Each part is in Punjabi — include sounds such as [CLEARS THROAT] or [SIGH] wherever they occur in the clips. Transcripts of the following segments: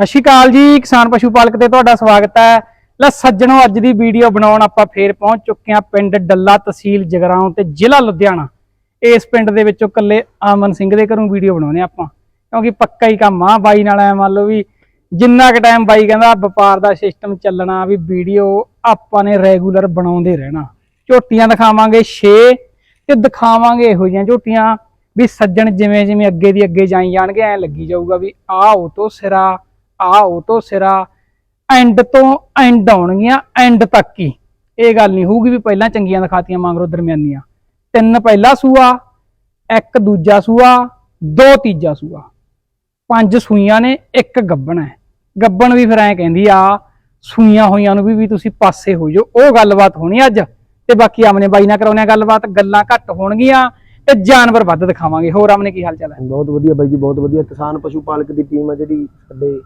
ਸਤਿ ਸ਼੍ਰੀ ਅਕਾਲ ਜੀ, ਕਿਸਾਨ ਪਸ਼ੂ ਪਾਲਕ ਤੇ ਤੁਹਾਡਾ ਸਵਾਗਤ ਹੈ। ਲੈ ਸੱਜਣੋ, ਅੱਜ ਦੀ ਵੀਡੀਓ ਬਣਾਉਣ ਆਪਾਂ ਫੇਰ ਪਹੁੰਚ ਚੁੱਕੇ ਹਾਂ ਪਿੰਡ ਡੱਲਾ ਤਹਿਸੀਲ ਜਗਰਾਉਂ ਤੇ ਜ਼ਿਲ੍ਹਾ ਲੁਧਿਆਣਾ। ਇਸ ਪਿੰਡ ਦੇ ਵਿੱਚੋਂ ਇਕੱਲੇ ਆਮਨ ਸਿੰਘ ਦੇ ਘਰੋਂ ਵੀਡੀਓ ਬਣਾਉਣੇ ਆਪਾਂ। ਕਿਉਂਕਿ ਪੱਕਾ ਹੀ ਕੰਮ ਆ ਬਾਈ ਨਾਲ, ਐ ਮੰਨ ਲਓ ਵੀ ਜਿੰਨਾ ਕੁ ਟਾਈਮ ਬਾਈ ਕਹਿੰਦਾ ਵਪਾਰ ਦਾ ਸਿਸਟਮ ਚੱਲਣਾ ਵੀ ਵੀਡੀਓ ਆਪਾਂ ਨੇ ਰੈਗੂਲਰ ਬਣਾਉਂਦੇ ਰਹਿਣਾ। ਝੋਟੀਆਂ ਦਿਖਾਵਾਂਗੇ 6 ਤੇ ਦਿਖਾਵਾਂਗੇ ਇਹੋ ਜਿਹੀਆਂ ਝੋਟੀਆਂ ਵੀ ਸੱਜਣ ਜਿਵੇਂ ਜਿਵੇਂ ਅੱਗੇ ਦੀ ਅੱਗੇ ਜਾਈ ਜਾਣਗੇ, ਐ ਲੱਗੀ ਜਾਊਗਾ ਵੀ ਆਹ ਉਹ ਤੋਂ ਸਿਰਾ ਆਹ ਉਹ ਤੋਂ ਸਿਰਾ ਐਂਡ ਤੋਂ ਐਂਡ ਆਉਣਗੀਆਂ ਐਂਡ ਤੱਕ ਹੀ। ਇਹ ਗੱਲ ਨਹੀਂ ਹੋਊਗੀ ਵੀ ਪਹਿਲਾਂ ਚੰਗੀਆਂ ਦਿਖਾਤੀਆਂ ਮੰਗਰੋ ਦਰਮਿਆਨੀਆਂ। ਤਿੰਨ ਪਹਿਲਾ ਸੂਆ, ਇੱਕ ਦੂਜਾ ਸੂਆ, ਦੋ ਤੀਜਾ ਸੂਆ। ਪੰਜ ਸੂਈਆਂ ਨੇ, ਇੱਕ ਗੱਬਣ ਹੈ। ਗੱਬਣ ਵੀ ਫਿਰ ਐਂ ਕਹਿੰਦੀ ਆ, ਸੂਈਆਂ ਹੋਈਆਂ ਨੂੰ ਵੀ ਵੀ ਤੁਸੀਂ ਪਾਸੇ ਹੋ ਜਾਓ। ਉਹ ਗੱਲਬਾਤ ਹੋਣੀ ਅੱਜ। ਤੇ ਬਾਕੀ ਆਮਨੇ ਬਾਈ ਨਾਲ ਕਰਾਉਣੇ ਗੱਲਬਾਤ। ਗੱਲਾਂ ਘੱਟ ਹੋਣਗੀਆਂ ਤੇ ਜਾਨਵਰ ਵੱਧ ਦਿਖਾਵਾਂਗੇ। ਹੋਰ ਆਮਨੇ ਕੀ ਹਾਲ ਚਾਲ ਹੈ? ਬਹੁਤ ਵਧੀਆ ਬਾਈ ਜੀ, ਬਹੁਤ ਵਧੀਆ। ਕਿਸਾਨ ਪਸ਼ੂ ਪਾਲਕ ਦੀ ਟੀਮ ਹੈ ਜਿਹੜੀ ਸਾਡੇ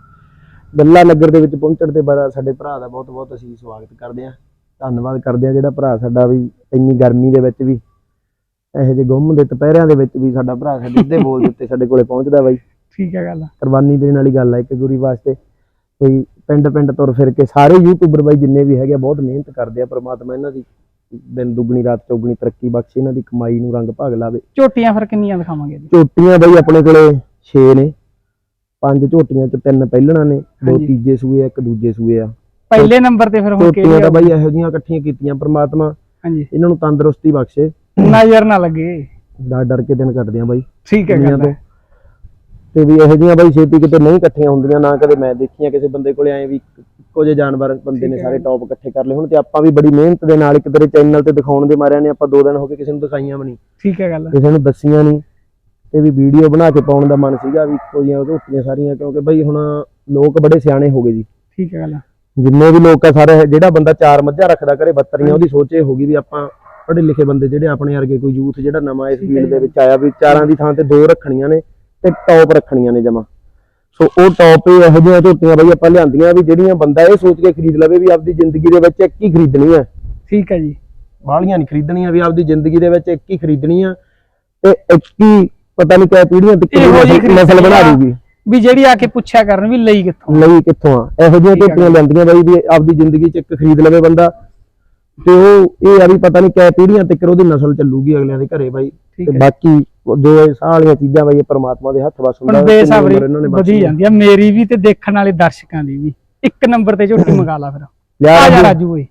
ਗੱਲਾ ਨਗਰ ਦੇ ਵਿੱਚ ਪਹੁੰਚਣ ਤੇ ਬੜਾ ਸਾਡੇ ਭਰਾ ਦਾ ਬਹੁਤ ਬਹੁਤ ਅਸੀਂ ਸਵਾਗਤ ਕਰਦੇ ਹਾਂ। ਧੰਨਵਾਦ ਕਰਦੇ ਹਾਂ ਜਿਹੜਾ ਭਰਾ ਸਾਡਾ ਵੀ ਇੰਨੀ ਗਰਮੀ ਦੇ ਵਿੱਚ ਵੀ ਇਹੋ ਜਿਹੇ ਗੁੰਮ ਦੇ ਦੁਪਹਿਰਿਆਂ ਦੇ ਵਿੱਚ ਵੀ ਸਾਡਾ ਭਰਾ ਸਾਡੇ ਸਿੱਧੇ ਬੋਲ ਦੇ ਉੱਤੇ ਸਾਡੇ ਕੋਲੇ ਪਹੁੰਚਦਾ ਬਾਈ। ਠੀਕ ਹੈ ਗੱਲ। ਕੁਰਬਾਨੀ ਦੇਣ ਵਾਲੀ ਗੱਲ ਹੈ ਇੱਕ ਗੁਰੀ ਵਾਸਤੇ। ਕੋਈ ਪਿੰਡ ਪਿੰਡ ਤੁਰ ਫਿਰ ਕੇ ਸਾਰੇ ਯੂਟਿਊਬਰ ਬਾਈ ਜਿੰਨੇ ਵੀ ਹੈਗੇ ਬਹੁਤ ਮਿਹਨਤ ਕਰਦੇ ਆ ਪ੍ਰਮਾਤਮਾ ਇਹਨਾਂ ਦੀ। ਦਿਨ ਦੁੱਗਣੀ ਰਾਤ ਚੌਗਣੀ ਤਰੱਕੀ ਬਖਸ਼ੇ ਇਹਨਾਂ ਦੀ ਕਮਾਈ ਨੂੰ ਰੰਗ ਭਾਗ ਲਾਵੇ। ਝੋਟੀਆਂ ਫਿਰ ਕਿੰਨੀਆਂ ਦਿਖਾਵਾਂਗੇ ਜੀ? ਝੋਟੀਆਂ ਬਈ ਆਪਣੇ ਕੋਲੇ 6 ਨੇ। ਪੰਜ ਝੋਟੀਆਂ ਚ ਤਿੰਨ ਪਹਿਲਣਾ ਨੇ ਦੋ ਹਾਂਜੀ। ਤੀਜੇ ਸੂਏ ਆ, ਇੱਕ ਦੂਜੇ ਸੂਏ ਆ। ਪਹਿਲੇ ਨੰਬਰ ਤੇ ਫਿਰ ਹੁਣ ਝੋਟੀਆਂ ਕਿਹੜੀ ਆ? ਬਈ ਇਹੋ ਜਿਹੀਆਂ ਇਕੱਠੀਆਂ ਕੀਤੀਆਂ ਪ੍ਰਮਾਤਮਾ ਹਾਂਜੀ। ਇਹਨਾਂ ਨੂੰ ਤੰਦਰੁਸਤੀ ਬਖਸ਼ੇ। ਨਜ਼ਰ ਨਾ ਲੱਗੇ। ਡਰ ਡਰ ਕੇ ਦਿਨ ਕੱਟਦੇ ਆ ਬਾਈ। ਠੀਕ ਹੈ ਦੁਨੀਆ ਗੱਲ ਤੋਂ ਤੇ ਵੀ ਇਹੋ ਜਿਹੀਆਂ ਬਾਈ ਛੇਤੀ ਕਿਤੇ ਨਹੀਂ ਇਕੱਠੀਆਂ ਹੁੰਦੀਆਂ ਨਾ ਕਦੇ ਮੈਂ ਦੇਖੀਆਂ ਕਿਸੇ ਬੰਦੇ ਕੋਲੇ ਐ ਵੀ ਇੱਕੋ ਜਿਹੇ ਜਾਨਵਰ ਬੰਦੇ ਨੇ। ਸਾਰੇ ਟੌਪ ਇਕੱਠੇ ਕਰ ਲਏ ਹੁਣ ਤੇ ਆਪਾਂ ਵੀ ਬੜੀ ਮਿਹਨਤ ਦੇ ਨਾਲ ਇੱਕ ਤੇਰੇ ਚੈਨਲ ਤੇ ਦਿਖਾਉਣ ਦੇ ਮਾਰਿਆਂ ਨੇ ਆਪਾਂ ਦੋ ਦਿਨ ਹੋ ਗਏ ਕਿਸੇ ਨੂੰ ਦਿਖਾਈਆਂ ਵੀ ਨਹੀਂ। ਠੀਕ ਹੈ ਗੱਲ। ਕਿਸੇ ਨੂੰ ਦੱਸੀਆਂ ਨਹੀਂ। ਤੇ ਵੀ ਵੀਡੀਓ ਬਣਾ ਕੇ ਪਾਉਣ ਦਾ ਮਨ ਸੀਗਾ ਵੀ ਇੱਕੋ ਜਿਹੀਆਂ ਝੋਟੀਆਂ ਸਾਰੀਆਂ ਕਿਉਂਕਿ ਬਈ ਹੁਣ ਲੋਕ ਬੜੇ ਸਿਆਣੇ ਹੋ ਗਏ ਜੀ। ਠੀਕ ਹੈ ਗੱਲ। ਜਿੰਨੇ ਵੀ ਲੋਕ ਆ ਸਾਰੇ ਜਿਹੜਾ ਬੰਦਾ ਚਾਰ ਮੱਝਾਂ ਰੱਖਦਾ ਘਰੇ ਬੱਤਰੀਆਂ ਉਹਦੀ ਸੋਚ ਇਹ ਹੋ ਗਈ ਵੀ ਆਪਾਂ ਪੜ੍ਹੇ ਲਿਖੇ ਬੰਦੇ ਜਿਹੜੇ ਆਪਣੇ ਵਰਗੇ ਕੋਈ ਯੂਥ ਜਿਹੜਾ ਨਵਾਂ ਇਸ ਫੀਲਡ ਦੇ। ਵਿੱਚ ਆਇਆ ਵੀ ਚਾਰਾਂ ਦੀ ਥਾਂ ਤੇ ਦੋ ਰੱਖਣੀਆਂ ਨੇ ਤੇ ਟੌਪ ਰੱਖਣੀਆਂ ਨੇ ਜਮਾ। ਸੋ ਉਹ ਟੌਪ ਇਹੋ ਜਿਹੀਆਂ ਝੋਟੀਆਂ ਬਈ ਆਪਾਂ ਲਿਆਂਦੀਆਂ ਵੀ ਜਿਹੜੀਆਂ ਬੰਦਾ ਇਹ ਸੋਚ ਕੇ ਖਰੀਦ ਲਵੇ ਵੀ ਆਪਦੀ ਜ਼ਿੰਦਗੀ ਦੇ ਵਿੱਚ ਇੱਕ ਹੀ ਖਰੀਦਣੀ ਹੈ ਠੀਕ ਹੈ ਜੀ। ਬਾਹਲੀਆਂ ਨਹੀਂ ਖਰੀਦਣੀਆਂ ਵੀ ਆਪਦੀ ਜ਼ਿੰਦਗੀ ਦੇ ਵਿੱਚ ਇੱਕ ਹੀ ਖਰੀਦਣੀ ਆ ਤੇ ਇੱਕ ਹੀ ਪਤਾ ਨਹੀਂ ਕਿਹ ਪੀੜ੍ਹੀਆਂ ਤੱਕ ਇਹੋ ਜਿਹੀ ਨਸਲ ਨਸਲ ਬਣਾ। ਦੂਗੀ ਵੀ ਜਿਹੜੀ ਆ ਕੇ ਪੁੱਛਿਆ ਕਰਨ ਵੀ ਲਈ ਕਿੱਥੋਂ ਲਈ ਕਿੱਥੋਂ ਆ? ਇਹੋ ਜਿਹੀਆਂ ਠੀਕ ਆ ਝੋਟੀਆਂ ਲੈਂਦੀਆਂ ਬਾਈ ਵੀ ਆਪਦੀ ਜ਼ਿੰਦਗੀ 'ਚ ਇੱਕ ਖਰੀਦ ਲਵੇ ਬੰਦਾ। ਤੇ ਉਹ ਇਹ ਆ ਵੀ ਪਤਾ ਨਹੀਂ ਕਿਹ ਪੀੜ੍ਹੀਆਂ ਤੱਕ ਉਹਦੀ ਨਸਲ ਚੱਲੂਗੀ ਅਗਲਿਆਂ ਦੇ ਘਰੇ ਬਾਈ। ਤੇ ਬਾਕੀ ਜੋ ਇਹ ਸਾਹ ਵਾਲੀਆਂ ਚੀਜ਼ਾਂ ਬਾਈ ਇਹ ਪ੍ਰਮਾਤਮਾ ਦੇ ਹੱਥ ਵਸ ਹੁੰਦਾ ਬੇਸਬਰੀ ਵਧੀ। ਜਾਂਦੀ ਆ। ਮੇਰੀ ਵੀ ਤੇ ਦੇਖਣ ਵਾਲੇ ਦਰਸ਼ਕਾਂ ਦੀ ਵੀ। ਇੱਕ ਨੰਬਰ ਤੇ ਝੋਟੀ [COUGHS] ਮੰਗਾ ਲਾ ਫਿਰ। ਆ ਜਾ ਰਾਜੂ, ਰਾਜੂ ਓਏ।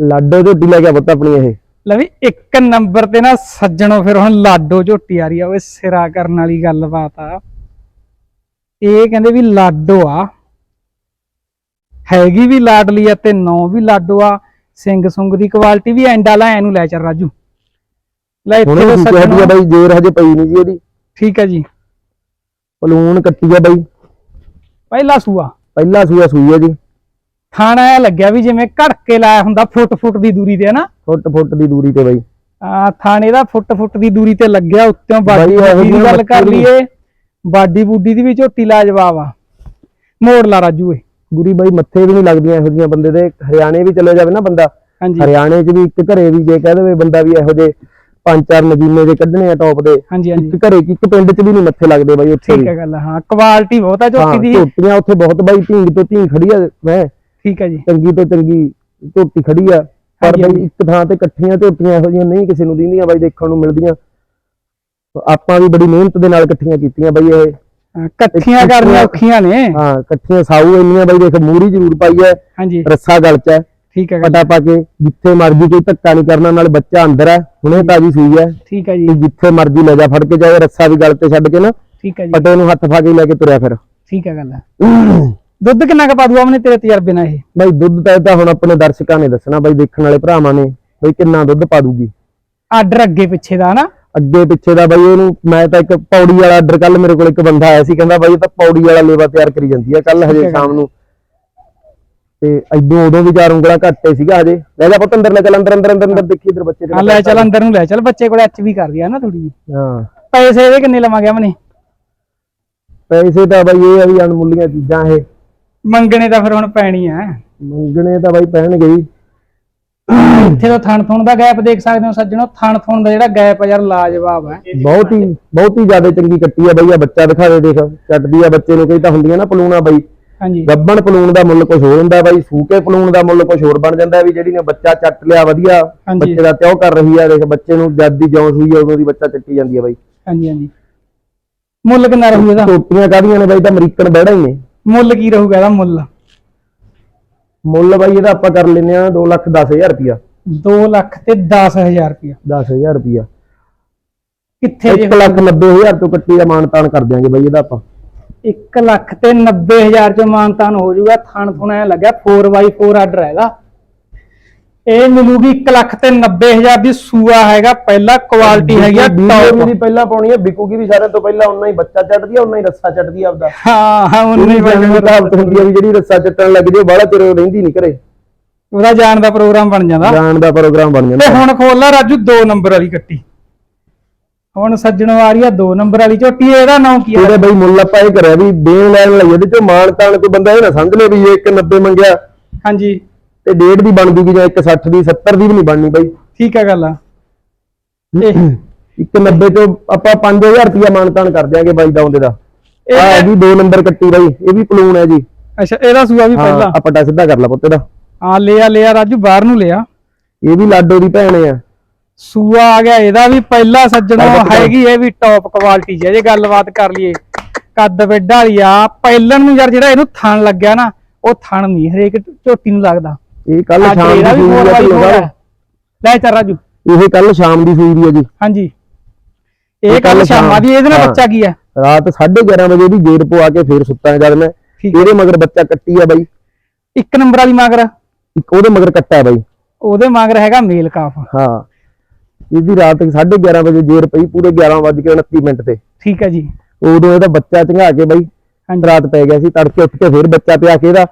ਲਾਡੋ ਝੋਟੀ ਲੈ ਕੇ ਪੁੱਤ ਆਪਣੀ ਇਹ। ਲੈ ਵੀ ਇੱਕ ਨੰਬਰ ਤੇ ਨਾ ਸੱਜਣੋ ਫਿਰ ਹੁਣ ਲਾਡੋ ਝੋਟੀ ਆ ਰਹੀ ਆ ਓਏ ਸਿਰਾ ਕਰਨ ਵਾਲੀ ਗੱਲਬਾਤ ਆ। ਇਹ ਕਹਿੰਦੇ ਵੀ ਲਾਡੋ ਆ। ਹੈਗੀ ਵੀ ਲਾਡਲੀ ਆ ਤੇ ਨੌ ਵੀ ਲਾਡੋ ਆ। ਸਿੰਘ ਸੁੰਗ ਦੀ ਕੁਆਲਿਟੀ ਵੀ ਐਂਡਾ ਲਾ ਇਹਨੂੰ ਲੈ ਚੱਲ ਰਾਜੂ। ਲੈ ਇੱਥੇ ਤਾਂ ਸੱਜਣਾ ਬਾਈ ਜੇਰ ਹਜੇ ਪਈ ਨਹੀਂ ਜੀ ਇਹਦੀ ਠੀਕ ਹੈ ਜੀ। ਪਲੂਨ ਕੱਟੀ ਆ ਬਾਈ। ਪਹਿਲਾ ਸੂਆ। ਪਹਿਲਾ ਸੂਆ ਸੂਈ ਆ ਜੀ। ਥਾਣਾ ਇਹ ਲੱਗਿਆ ਵੀ ਜਿਵੇਂ ਘੜਕੇ ਲਾਇਆ ਹੁੰਦਾ ਫੁੱਟ ਫੁੱਟ ਦੀ ਦੂਰੀ ਤੇ ਨਾ ਫੁੱਟ ਫੁੱਟ ਦੀ ਦੂਰੀ ਤੇ ਬਾਈ। ਆ ਥਾਣੇ ਦਾ ਫੁੱਟ ਫੁੱਟ ਦੀ ਦੂਰੀ ਤੇ ਲੱਗਿਆ ਉੱਤੋਂ ਬਾਡੀ ਦੀ ਗੱਲ ਕਰ ਲਈਏ। ਬਾਡੀ ਬੂਡੀ ਦੀ ਵੀ ਝੋਟੀ ਲਾਜਵਾਬ ਆ। ਮੋੜ ਲਾ ਰਾਜੂ ਏ ਗੁਰੀ ਬਾਈ ਮੱਥੇ ਵੀ ਨਹੀਂ ਲੱਗਦੀਆਂ ਇਹੋ ਜਿਹੀਆਂ ਬੰਦੇ ਦੇ। ਹਰਿਆਣੇ ਵੀ ਚਲੇ ਜਾਵੇ ਨਾ ਬੰਦਾ। ਹਾਂਜੀ। ਹਰਿਆਣੇ 'ਚ ਵੀ ਇੱਕ ਘਰੇ ਵੀ ਜੇ ਕਹਿ ਦੇਵੇ ਬੰਦਾ ਵੀ ਇਹੋ ਜਿਹੇ ਪੰਜ ਚਾਰ ਨਗੀਨੇ ਦੇ ਕੱਢਣੇ ਆ ਟੌਪ ਦੇ। ਹਾਂਜੀ ਹਾਂਜੀ। ਇੱਕ ਘਰੇ ਕੀ ਇੱਕ ਪਿੰਡ 'ਚ ਵੀ ਨਹੀਂ ਮੱਥੇ ਲੱਗਦੇ ਬਾਈ ਉੱਥੇ ਠੀਕ ਹੈ ਗੱਲ ਹਾਂ ਕੁਆਲਿਟੀ ਬਹੁਤ ਆ ਝੋਟੀ ਦੀ। ਝੋਟੀਆਂ ਉੱਥੇ ਬਹੁਤ ਬਾਈ ਢੀਂਗ ਤੋਂ ਢੀਂਗ ਖੜੀ ਆ ਮੈਂ ਠੀਕ ਹੈ ਜੀ। ਚੰਗੀ ਤੋਂ ਚੰਗੀ ਝੋਟੀ ਖੜੀ ਆ। ਪਰ ਬਾਈ। ਇੱਕ ਥਾਂ ਤੇ ਇਕੱਠੀਆਂ ਝੋਟੀਆਂ ਇਹੋ ਜਿਹੀਆਂ ਨਹੀਂ ਕਿਸੇ ਨੂੰ ਦਿੰਦੀਆਂ ਬਾਈ ਦੇਖਣ ਨੂੰ ਮਿਲਦੀਆਂ। ਆਪਾਂ ਵੀ ਬੜੀ ਮਿਹਨਤ ਦੇ ਨਾਲ ਇਕੱਠੀਆਂ ਕੀਤੀਆਂ ਬਾਈ ਇਹ। ਹਾਂ, ਇਕੱਠੀਆਂ ਕਰਨੀਆਂ ਔਖੀਆਂ ਨੇ। ਹਾਂ ਇਕੱਠੀਆਂ ਸਾਊ ਇੰਨੀਆਂ ਬਾਈ ਦੇਖ ਮੂਰੀ ਜ਼ਰੂਰ ਪਾਈ ਹੈ ਹਾਂਜੀ। ਰੱਸਾ ਗਲ 'ਚ ਹੈ ਠੀਕ ਹੈ ਪਟਾ ਪਾ ਕੇ ਜਿੱਥੇ ਮਰਜ਼ੀ ਕੋਈ ਧੱਕਾ ਨਹੀਂ ਕਰਨਾ ਨਾਲ ਬੱਚਾ ਅੰਦਰ ਹੈ ਹੁਣੇ ਤਾਜੀ ਸੂਈ ਹੈ ਠੀਕ ਹੈ ਜੀ। ਜਿੱਥੇ ਮਰਜ਼ੀ ਲੈ ਜਾ ਫੜ ਕੇ ਜਾਏ ਰੱਸਾ ਵੀ ਗਲ ਤੇ ਛੱਡ ਕੇ ਨਾ। ਠੀਕ ਹੈ ਜੀ। ਪਟੇ ਨੂੰ ਹੱਥ ਫਾ ਕੇ ਲੈ ਕੇ ਤੁਰਿਆ ਫਿਰ। ਠੀਕ ਹੈ ਗੱਲ [COUGHS] ਦੁੱਧ ਕਿੰਨਾ ਕੁ ਪਾ ਦੂਆ ਉਹਨੇ ਤੇਰੇ ਤਜਰਬੇ ਨਾਲ ਇਹ? ਬਾਈ ਦੁੱਧ ਤਾਂ ਇਹ ਤਾਂ ਹੁਣ ਆਪਣੇ ਦਰਸ਼ਕਾਂ ਨੇ ਦੱਸਣਾ ਬਾਈ ਦੇਖਣ ਵਾਲੇ ਭਰਾਵਾਂ ਨੇ ਬਈ ਕਿੰਨਾ ਦੁੱਧ ਪਾ ਦੂਗੀ। ਆਰਡਰ ਅੱਗੇ ਪਿੱਛੇ ਦਾ ਨਾ। ਅੱਗੇ ਪਿੱਛੇ ਦਾ ਬਾਈ ਉਹਨੂੰ ਮੈਂ ਤਾਂ ਇੱਕ ਪੌੜੀ ਵਾਲਾ ਆਰਡਰ ਕੱਲ ਮੇਰੇ ਕੋਲ ਇੱਕ ਬੰਦਾ ਆਇਆ ਸੀ ਕਹਿੰਦਾ ਬਾਈ ਇਹ ਤਾਂ ਪੌੜੀ ਵਾਲਾ ਲੇਵਾ ਤਿਆਰ ਕਰੀ ਜਾਂਦੀ ਆ ਕੱਲ ਹਜੇ ਸ਼ਾਮ ਨੂੰ। ਤੇ ਐਦੋਂ ਉਦੋਂ ਵੀ ਚਾਰ ਉਂਗਲਾਂ ਘੱਟੇ ਸੀਗਾ ਹਜੇ। ਲੈ ਜਾ ਪੁੱਤ ਅੰਦਰ ਲੈ ਚੱਲ ਅੰਦਰ ਅੰਦਰ ਅੰਦਰ ਅੰਦਰ ਦੇਖੀ ਇਧਰ ਬੱਚੇ ਹਾਂ ਲੈ ਚੱਲ ਅੰਦਰ ਨੂੰ ਲੈ ਚੱਲ ਬੱਚੇ ਕੋਲ ਐਚ ਵੀ ਕਰਦੀ ਆ ਨਾ ਥੋੜੀ ਜੀ ਹਾਂ। ਪੈਸੇ ਇਹਦੇ ਕਿੰਨੇ ਲਵਾਂਗੇ ਮਨੇ ਪੈਸੇ ਤਾਂ ਬਾਈ ਇਹ ਆ ਵੀ ਅਣਮੁੱਲੀਆਂ ਚੀਜ਼ਾਂ ਇਹ। ਮੰਗਣੇ ਤਾਂ ਫਿਰ ਹੁਣ ਪੈਣੀ ਆ। ਮੰਗਣੇ ਤਾਂ ਬਾਈ ਪੈਣਗੇ ਹੀ। ਇੱਥੇ ਤਾਂ ਥਣ ਥਣ ਦਾ ਗੈਪ ਦੇਖ ਸਕਦੇ ਹੋ ਸੱਜਣੋ ਥਣ ਥਣ ਦਾ ਜਿਹੜਾ ਗੈਪ ਆ ਯਾਰ ਲਾਜਵਾਬ ਹੈ ਬਹੁਤ ਹੀ ਬਹੁਤ ਹੀ ਜ਼ਿਆਦਾ ਚੰਗੀ ਕੱਟੀ ਆ ਬਈ ਆ ਬੱਚਾ ਦਿਖਾ ਦੇ ਦੇਖ ਕੱਟਦੀ ਆ ਬੱਚੇ ਨੂੰ ਕਈ ਤਾਂ ਹੁੰਦੀਆਂ ਨਾ ਪਲੂਣਾ ਬਈ। ਹਾਂਜੀ। ਗੱਬਣ ਪਲੂਣ ਦਾ ਮੁੱਲ ਕੁਝ ਹੋਰ ਹੁੰਦਾ ਬਾਈ ਸੂਕੇ ਪਲੂਣ ਦਾ ਮੁੱਲ ਕੁਝ ਹੋਰ ਬਣ ਜਾਂਦਾ ਵੀ ਜਿਹੜੀ ਨੇ ਬੱਚਾ ਚੱਟ ਲਿਆ ਵਧੀਆ। ਬੱਚੇ ਦਾ ਤਿਉ ਕਰ ਰਹੀ ਆ ਦੇਖ ਬੱਚੇ ਨੂੰ ਜਦ ਦੀ ਜੌਂ ਸੂਈ ਆ ਉਦੋਂ ਦੀ ਬੱਚਾ ਚੱਟੀ ਜਾਂਦੀ ਆ ਬਾਈ। ਹਾਂਜੀ ਹਾਂਜੀ। ਮੁੱਲ ਕਿੰਨਾ ਰਹੂ ਇਹਦਾ? ਟੋਪੀਆਂ ਕਾਹਦੀਆਂ ਨੇ ਬਾਈ ਤਾਂ ਅਮਰੀਕਨ ਬੈੜਾ ਹੀ ਨੇ। ਮੁੱਲ ਕੀ ਰਹੂਗਾ ਇਹਦਾ ਮੁੱਲ? ਮੁੱਲ ਬਾਈ ਇਹਦਾ ਆਪਾਂ ਕਰ ਲੈਨੇ ਆ 2 ਲੱਖ 10000 ਰੁਪਿਆ 2 ਲੱਖ ਤੇ 10000 ਰੁਪਇਆ 10000 ਰੁਪਿਆ ਕਿੱਥੇ ਜੇ 1 ਲੱਖ 90000 ਤੋਂ ਕੱਟੀ ਦਾ ਮਾਨਤਾਨ ਕਰ ਦਿਆਂਗੇ ਬਾਈ ਇਹਦਾ ਆਪਾਂ। 1 ਲੱਖ ਤੇ 90000 ਚ ਮਾਨਤਾਨ ਹੋ ਜਾਊਗਾ ਥਣ ਥੁਣ ਐ ਲੱਗਿਆ 4x4 ਆਰਡਰ ਹੈਗਾ। ਇਹ ਮਿਲੂਗੀ 1 ਲੱਖ ਤੇ 90000 ਦੀ ਸੂਆ ਹੈਗਾ ਪਹਿਲਾ ਕੁਆਲਿਟੀ ਹੈਗੀ ਆ ਟੌਪ ਵੀ ਪਹਿਲਾਂ ਪਾਉਣੀ ਆ ਵਿਕੂਗੀ ਵੀ ਸਾਰਿਆਂ ਤੋਂ ਪਹਿਲਾਂ ਉਹਨਾਂ ਹੀ ਬੱਚਾ ਚੱਟਦੀ ਆ ਉਹਨਾਂ ਹੀ ਰੱਸਾ ਚੱਟਦੀ ਆ ਆਪਦਾ। ਹਾਂ ਹਾਂ ਉਹਨੇ ਉਹਨੀ ਹੀ ਕਹਾਵਤ ਹੁੰਦੀ ਆ ਵੀ ਜਿਹੜੀ ਰੱਸਾ ਚੱਟਣ ਲੱਗ ਜੇ ਬਾਹਲਾ ਚਿਰ ਰਹਿੰਦੀ ਨਹੀਂ ਘਰੇ। ਉਹਦਾ ਜਾਣ ਦਾ ਪ੍ਰੋਗਰਾਮ ਬਣ ਜਾਂਦਾ। ਜਾਣ ਦਾ ਪ੍ਰੋਗਰਾਮ ਬਣ ਤੇ ਜਾਂਦਾ ਹੁਣ ਖੋਲ ਲਾ ਰਾਜੂ 2 ਨੰਬਰ ਵਾਲੀ ਕੱਟੀ। ਹੁਣ ਸੱਜਣੋਂ ਆ ਰਹੀ ਆ 2 ਨੰਬਰ ਵਾਲੀ ਝੋਟੀ ਇਹਦਾ ਨਾਮ ਕੀ ਹੈ ਇਹਦੇ ਬਈ ਮੁੱਲ ਆਪਾਂ ਇਹ ਕਰਿਆ ਵੀ ਦੇਣ ਲੈਣ ਲਈ ਇਹਦੇ ਚੋਂ ਮਾਨ ਤਾਨ ਕੋਈ ਬੰਦਾ ਇਹ ਨਾ ਸਮਝ ਲੇ ਵੀ ਇਹ 190 ਮੰਗਿਆ। ਹਾਂਜੀ। ਤੇ ਡੇਢ ਦੀ ਬਣ ਜੂਗੀ ਜਾਂ 160 ਦੀ 70 ਦੀ ਵੀ ਨਹੀਂ ਬਣਨੀ ਬਾਈ। ਠੀਕ ਹੈ ਗੱਲ ਆ। ਇਹ 190 ਚੋਂ ਆਪਾਂ 5000 ਰੁਪਿਆ ਮਾਨ ਤਾਨ ਕਰ ਦਿਆਂਗੇ ਬਾਈ ਦਾ ਉਹਦੇ ਦਾ। ਇਹ- ਆ ਹੈਗੀ 2 ਨੰਬਰ ਕੱਟੀ ਬਾਈ ਇਹ ਵੀ ਪਲੂਨ ਹੈ ਜੀ। ਅੱਛਾ ਇਹਦਾ ਸੂਆ ਵੀ ਪਹਿਲਾਂ। ਆ ਪੱਟਾ ਸਿੱਧਾ ਕਰ ਲਾ ਪੁੱਤ ਦਾ ਹਾਂ ਲਿਆ ਲਿਆ ਰਾਜੂ ਬਾਹਰ ਨੂੰ ਲਿਆ ਇਹ ਵੀ ਲਾਡੋ ਦੀ ਭੈਣ ਆ। ਸੂਆ ਆ ਗਿਆ ਇਹਦਾ ਵੀ ਪਹਿਲਾ ਸੱਜਣੋ। ਹੈਗੀ ਇਹ ਵੀ ਟੌਪ ਕੁਆਲਿਟੀ ਜੇ ਜੇ ਗੱਲਬਾਤ ਕਰ ਲਈਏ। ਕੱਦ ਵੱਡਾ ਵਾਲੀ ਆ ਪਹਿਲਣ ਨੂੰ ਯਾਰ ਜਿਹੜਾ ਇਹਨੂੰ ਥਣ ਲੱਗਿਆ ਨਾ ਉਹ ਥਣ ਨਹੀਂ ਹਰੇਕ ਝੋਟੀ ਨੂੰ ਲੱਗਦਾ। ਇਹ ਕੱਲ ਅੱਜ ਸ਼ਾਮ ਦੀ ਇਹਦਾ ਵੀ ਸੂਈ four ਆ by ਢਿੱਲੋਂ four ਸਾਹਿਬ। ਹੈ। ਲੈ ਚੱਲ ਰਾਜੂ। ਇਹ ਕੱਲ ਸ਼ਾਮ ਦੀ ਸੂਈ ਦੀ ਹੈ ਜੀ। ਹਾਂਜੀ। ਇਹ ਇਹ ਕੱਲ ਕੱਲ੍ਹ ਸ਼ਾਮਾਂ ਦੀ ਇਹਦੇ ਨਾਲ ਹਾਂ। ਬੱਚਾ ਕੀ ਹੈ ਰਾਤ 11:30 ਵਜੇ ਦੀ ਜੇਰ ਪਵਾ ਕੇ ਫੇਰ ਸੁੱਤਾ ਜਦ ਮੈਂ। ਠੀਕ ਇਹਦੇ ਮਗਰ ਬੱਚਾ ਕੱਟੀ ਆ ਬਾਈ। ਇੱਕ ਨੰਬਰ ਵਾਲੀ ਮਗਰ। ਇੱਕ ਉਹਦੇ ਮਗਰ ਕੱਟਾ ਬਾਈ। ਉਹਦੇ ਮਗਰ ਹੈਗਾ ਮੇਲ ਕਾਫ। ਹਾਂ। ਇਹਦੀ ਰਾਤ 11:30 ਵਜੇ ਜੇਰ ਪਈ ਪੂਰੇ 11:29 ਮਿੰਟ ਤੇ। ਠੀਕ ਹੈ ਜੀ। ਉਦੋਂ ਇਹਦਾ ਬੱਚਾ ਚੰਗਾ ਕੇ ਬਾਈ ਹਾਂਜੀ। ਰਾਤ ਪੈ ਗਿਆ ਸੀ ਤੜਕੇ ਉੱਠ ਕੇ ਫੇਰ ਬੱਚਾ ਪਿਆ ਕੇ ਇਹਦਾ।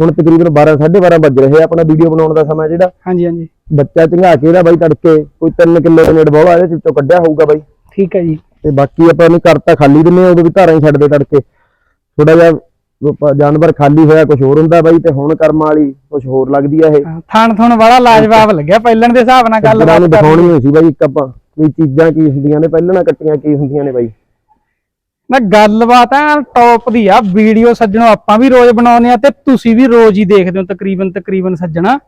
ਹੁਣ ਤਕਰੀਬਨ 12 12:30 ਵੱਜ ਰਹੇ ਆ ਆਪਣਾ ਵੀਡੀਓ ਬਣਾਉਣ ਦਾ ਸਮਾਂ ਜਿਹੜਾ। ਹਾਂਜੀ ਹਾਂਜੀ। ਬੱਚਾ ਚੰਗਾ ਕੇ ਇਹਦਾ ਬਾਈ ਤੜਕੇ ਕੋਈ 3 ਕਿਲੋ ਦੇ ਨੇੜੇ ਬਹੁਆ ਇਹਦੇ ਵਿੱਚੋਂ ਕੱਢਿਆ ਹੋਊਗਾ ਬਾਈ। ਠੀਕ ਹੈ ਜੀ। ਤੇ ਬਾਕੀ ਆਪਾਂ ਨੂੰ ਕਰਤਾ ਖਾਲੀ ਦਿੰਨੇ ਆ ਉਦੋਂ ਵੀ ਧਾਰਾਂ ਹੀ ਛੱਡਦੇ ਤੜਕੇ। ਥੋੜਾ ਜਿਹਾ ਜਾਨਵਰ ਖਾਲੀ ਹੋਇਆ ਕੁਝ ਹੋਰ ਹੁੰਦਾ ਬਾਈ ਤੇ ਹੁਣ ਕਰਮ ਵਾਲੀ ਕੁਝ ਹੋਰ ਲੱਗਦੀ ਆ ਇਹ। ਥਣ ਥਣ ਬੜਾ ਲਾਜਵਾਬ ਲੱਗਿਆ ਪਹਿਲਣ ਦੇ ਹਿਸਾਬ ਨਾਲ ਗੱਲਾਂ ਕਰ ਦਿਖਾਉਣੀ ਸੀ ਬਾਈ ਇੱਕ ਆਪਾਂ ਵੀ ਚੀਜ਼ਾਂ ਕੀ ਹੁੰਦੀਆਂ ਨੇ ਪਹਿਲਾਂ ਨਾ ਕੱਟੀਆਂ ਕੀ ਹੁੰਦੀਆਂ ਨੇ ਬਾਈ। ਨਾ ਗੱਲਬਾਤ ਆ ਟੌਪ ਦੀ ਆ ਵੀਡੀਓ ਸੱਜਣੋ ਆਪਾਂ ਵੀ ਰੋਜ਼ ਬਣਾਉਂਦੇ ਆ ਤੇ ਤੁਸੀਂ ਵੀ ਰੋਜ਼ ਹੀ ਦੇਖਦੇ ਹੋ, ਤਕਰੀਬਨ ਤਕਰੀਬਨ ਸੱਜਣਾ।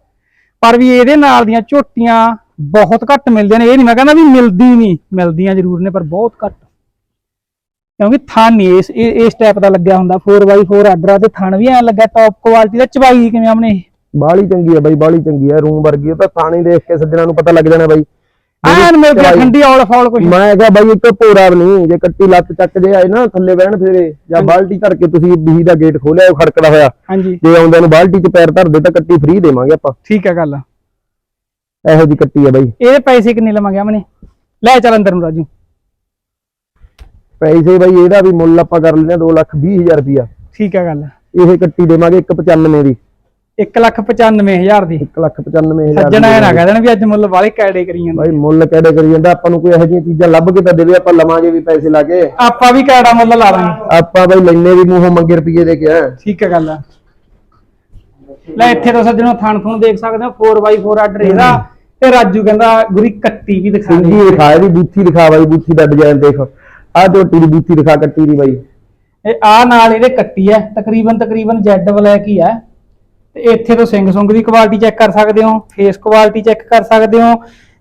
ਪਰ ਵੀ ਇਹਦੇ ਨਾਲ ਦੀਆਂ ਝੋਟੀਆਂ ਬਹੁਤ ਘੱਟ ਮਿਲਦੀਆਂ ਨੇ, ਇਹ ਨਹੀਂ ਮੈਂ ਕਹਿੰਦਾ ਵੀ ਮਿਲਦੀ ਨਹੀਂ ਮਿਲਦੀਆਂ ਜ਼ਰੂਰ ਨੇ, ਪਰ ਬਹੁਤ ਘੱਟ। ਕਿਉਂਕਿ ਥਣ ਨਹੀਂ ਇਸ ਇਸ ਟਾਈਪ ਦਾ ਲੱਗਿਆ ਹੁੰਦਾ 4x4 ਆਰਡਰ ਆ ਤੇ ਥਣ ਵੀ ਐ ਲੱਗਾ ਟੌਪ ਕੁਆਲਿਟੀ ਦਾ, ਚਬਾਈ ਕਿਵੇਂ ਆਮਨੇ ਬਾਹਲੀ ਚੰਗੀ ਆ ਬਾਈ ਬਾਹਲੀ ਚੰਗੀ ਆ, ਰੂਮ ਵਰਗੀ ਉਹ ਤਾਂ ਥਾਣੇ ਦੇਖ ਕੇ ਸੱਜਣਾ ਨੂੰ ਪਤਾ ਲੱਗ ਜਾਣਾ ਬਾਈ। ਐਨ ਮਿਲ ਗਿਆ ਚਬਾਈ। ਠੰਡੀ ਔਲ ਫੌਲ ਕੁਝ ਮੈਂ ਕਿਹਾ ਬਾਈ ਇੱਕ ਭੋਰਾ ਵੀ ਨਹੀਂ ਜੇ ਕੱਟੀ ਲੱਤ ਚੱਕ ਜੇ ਆਏ ਨਾ ਥੱਲੇ ਬਹਿਣ ਫੇਰੇ ਜਾਂ ਬਾਲਟੀ ਧਰ ਕੇ ਤੁਸੀਂ ਬੀਹੀ ਦਾ ਗੇਟ ਖੋਲਿਆ ਉਹ ਖੜਕਦਾ ਹੋਇਆ। ਹਾਂਜੀ। ਜੇ ਆਉਂਦਿਆਂ ਨੂੰ ਬਾਲਟੀ 'ਚ ਪੈਰ ਧਰਦੇ ਤਾਂ ਕੱਟੀ ਫ੍ਰੀ ਦੇਵਾਂਗੇ ਆਪਾਂ। ਠੀਕ ਹੈ ਗੱਲ। ਇਹੋ ਜੀ ਕੱਟੀ ਆ ਬਾਈ। ਇਹਦੇ ਪੈਸੇ ਕਿੰਨੇ ਲਵਾਂਗੇ ਆਮਨੇ ਲੈ ਚੱਲ ਅੰਦਰ ਨੂੰ ਰਾਜੂ। ਪੈਸੇ ਬਾਈ ਇਹਦਾ ਵੀ ਮੁੱਲ ਆਪਾਂ ਕਰ ਲੈਨੇ 2 ਲੱਖ 20 ਹਜ਼ਾਰ ਰੁਪਿਆ ਠੀਕ ਹੈ ਗੱਲ। ਇਹ ਕੱਟੀ ਦੇਵਾਂਗੇ 195 ਦੀ। 195000 ਦੀ। 1 ਲੱਖ 95 ਹਜ਼ਾਰ ਸੱਜਣਾ ਇਹ ਨਾ ਕਹਿ ਦੇਣ ਵੀ ਅੱਜ ਮੁੱਲ ਵਾਲੇ ਕੈੜੇ ਕਰੀ ਜਾਂਦੇ। ਬਾਈ ਮੁੱਲ ਕਿਹੜੇ ਕਰੀ ਜਾਂਦਾ ਆਪਾਂ ਨੂੰ ਕੋਈ ਇਹੋ ਜਿਹੀਆਂ ਚੀਜ਼ਾਂ ਲੱਭ ਕੇ ਤਾਂ ਦੇਵੇ ਆਪਾਂ ਲਵਾਂਗੇ ਵੀ ਪੈਸੇ ਲਾ ਕੇ। ਆਪਾਂ ਵੀ ਕੈੜਾ ਮੁੱਲ ਲਾ ਦਾਂਗੇ ਆਪਾਂ ਬਾਈ ਲੈਨੇ ਵੀ ਮੂੰਹੋਂ ਮੰਗੇ ਰੁਪਏ ਦੇ ਕੇ ਆ ਠੀਕ ਹੈ ਗੱਲ ਲੈ ਇੱਥੇ ਤਾਂ ਸੱਜਣੋ ਥਣ ਥਣ ਦੇਖ ਸਕਦੇ ਹੋ 4x4 ਆਰਡਰ ਇਹਦਾ ਤੇ ਰਾਜੂ ਕਹਿੰਦਾ ਗੁਰੀ ਕੱਟੀ ਵੀ ਦਿਖਾ ਦੇ। ਸਿੰਗੀ ਦਿਖਾ ਇਹਦੀ ਬੂਥੀ ਦਿਖਾ ਬਾਈ ਬੂਥੀ ਦਾ ਡਿਜ਼ਾਈਨ ਦੇਖ। ਆਹ ਦੀ ਬੂਥੀ ਦਿਖਾ ਕੱਟੀ ਦੀ ਬਾਈ। ਇਹ ਆ ਨਾਲ ਇਹਦੇ ਕੱਟੀ ਹੈ ਤਕਰੀਬਨ ਤਕਰੀਬਨ ਜੈਡ ਬਲੈਕ ਹੀ ਹੈ। ਤੇ ਇੱਥੇ ਤੋਂ ਸਿੰਘ ਸੁੰਗ ਦੀ ਕੁਆਲਿਟੀ ਚੈੱਕ ਕਰ ਸਕਦੇ ਹੋ ਫੇਸ ਕੁਆਲਿਟੀ ਚੈੱਕ ਕਰ ਸਕਦੇ ਹੋ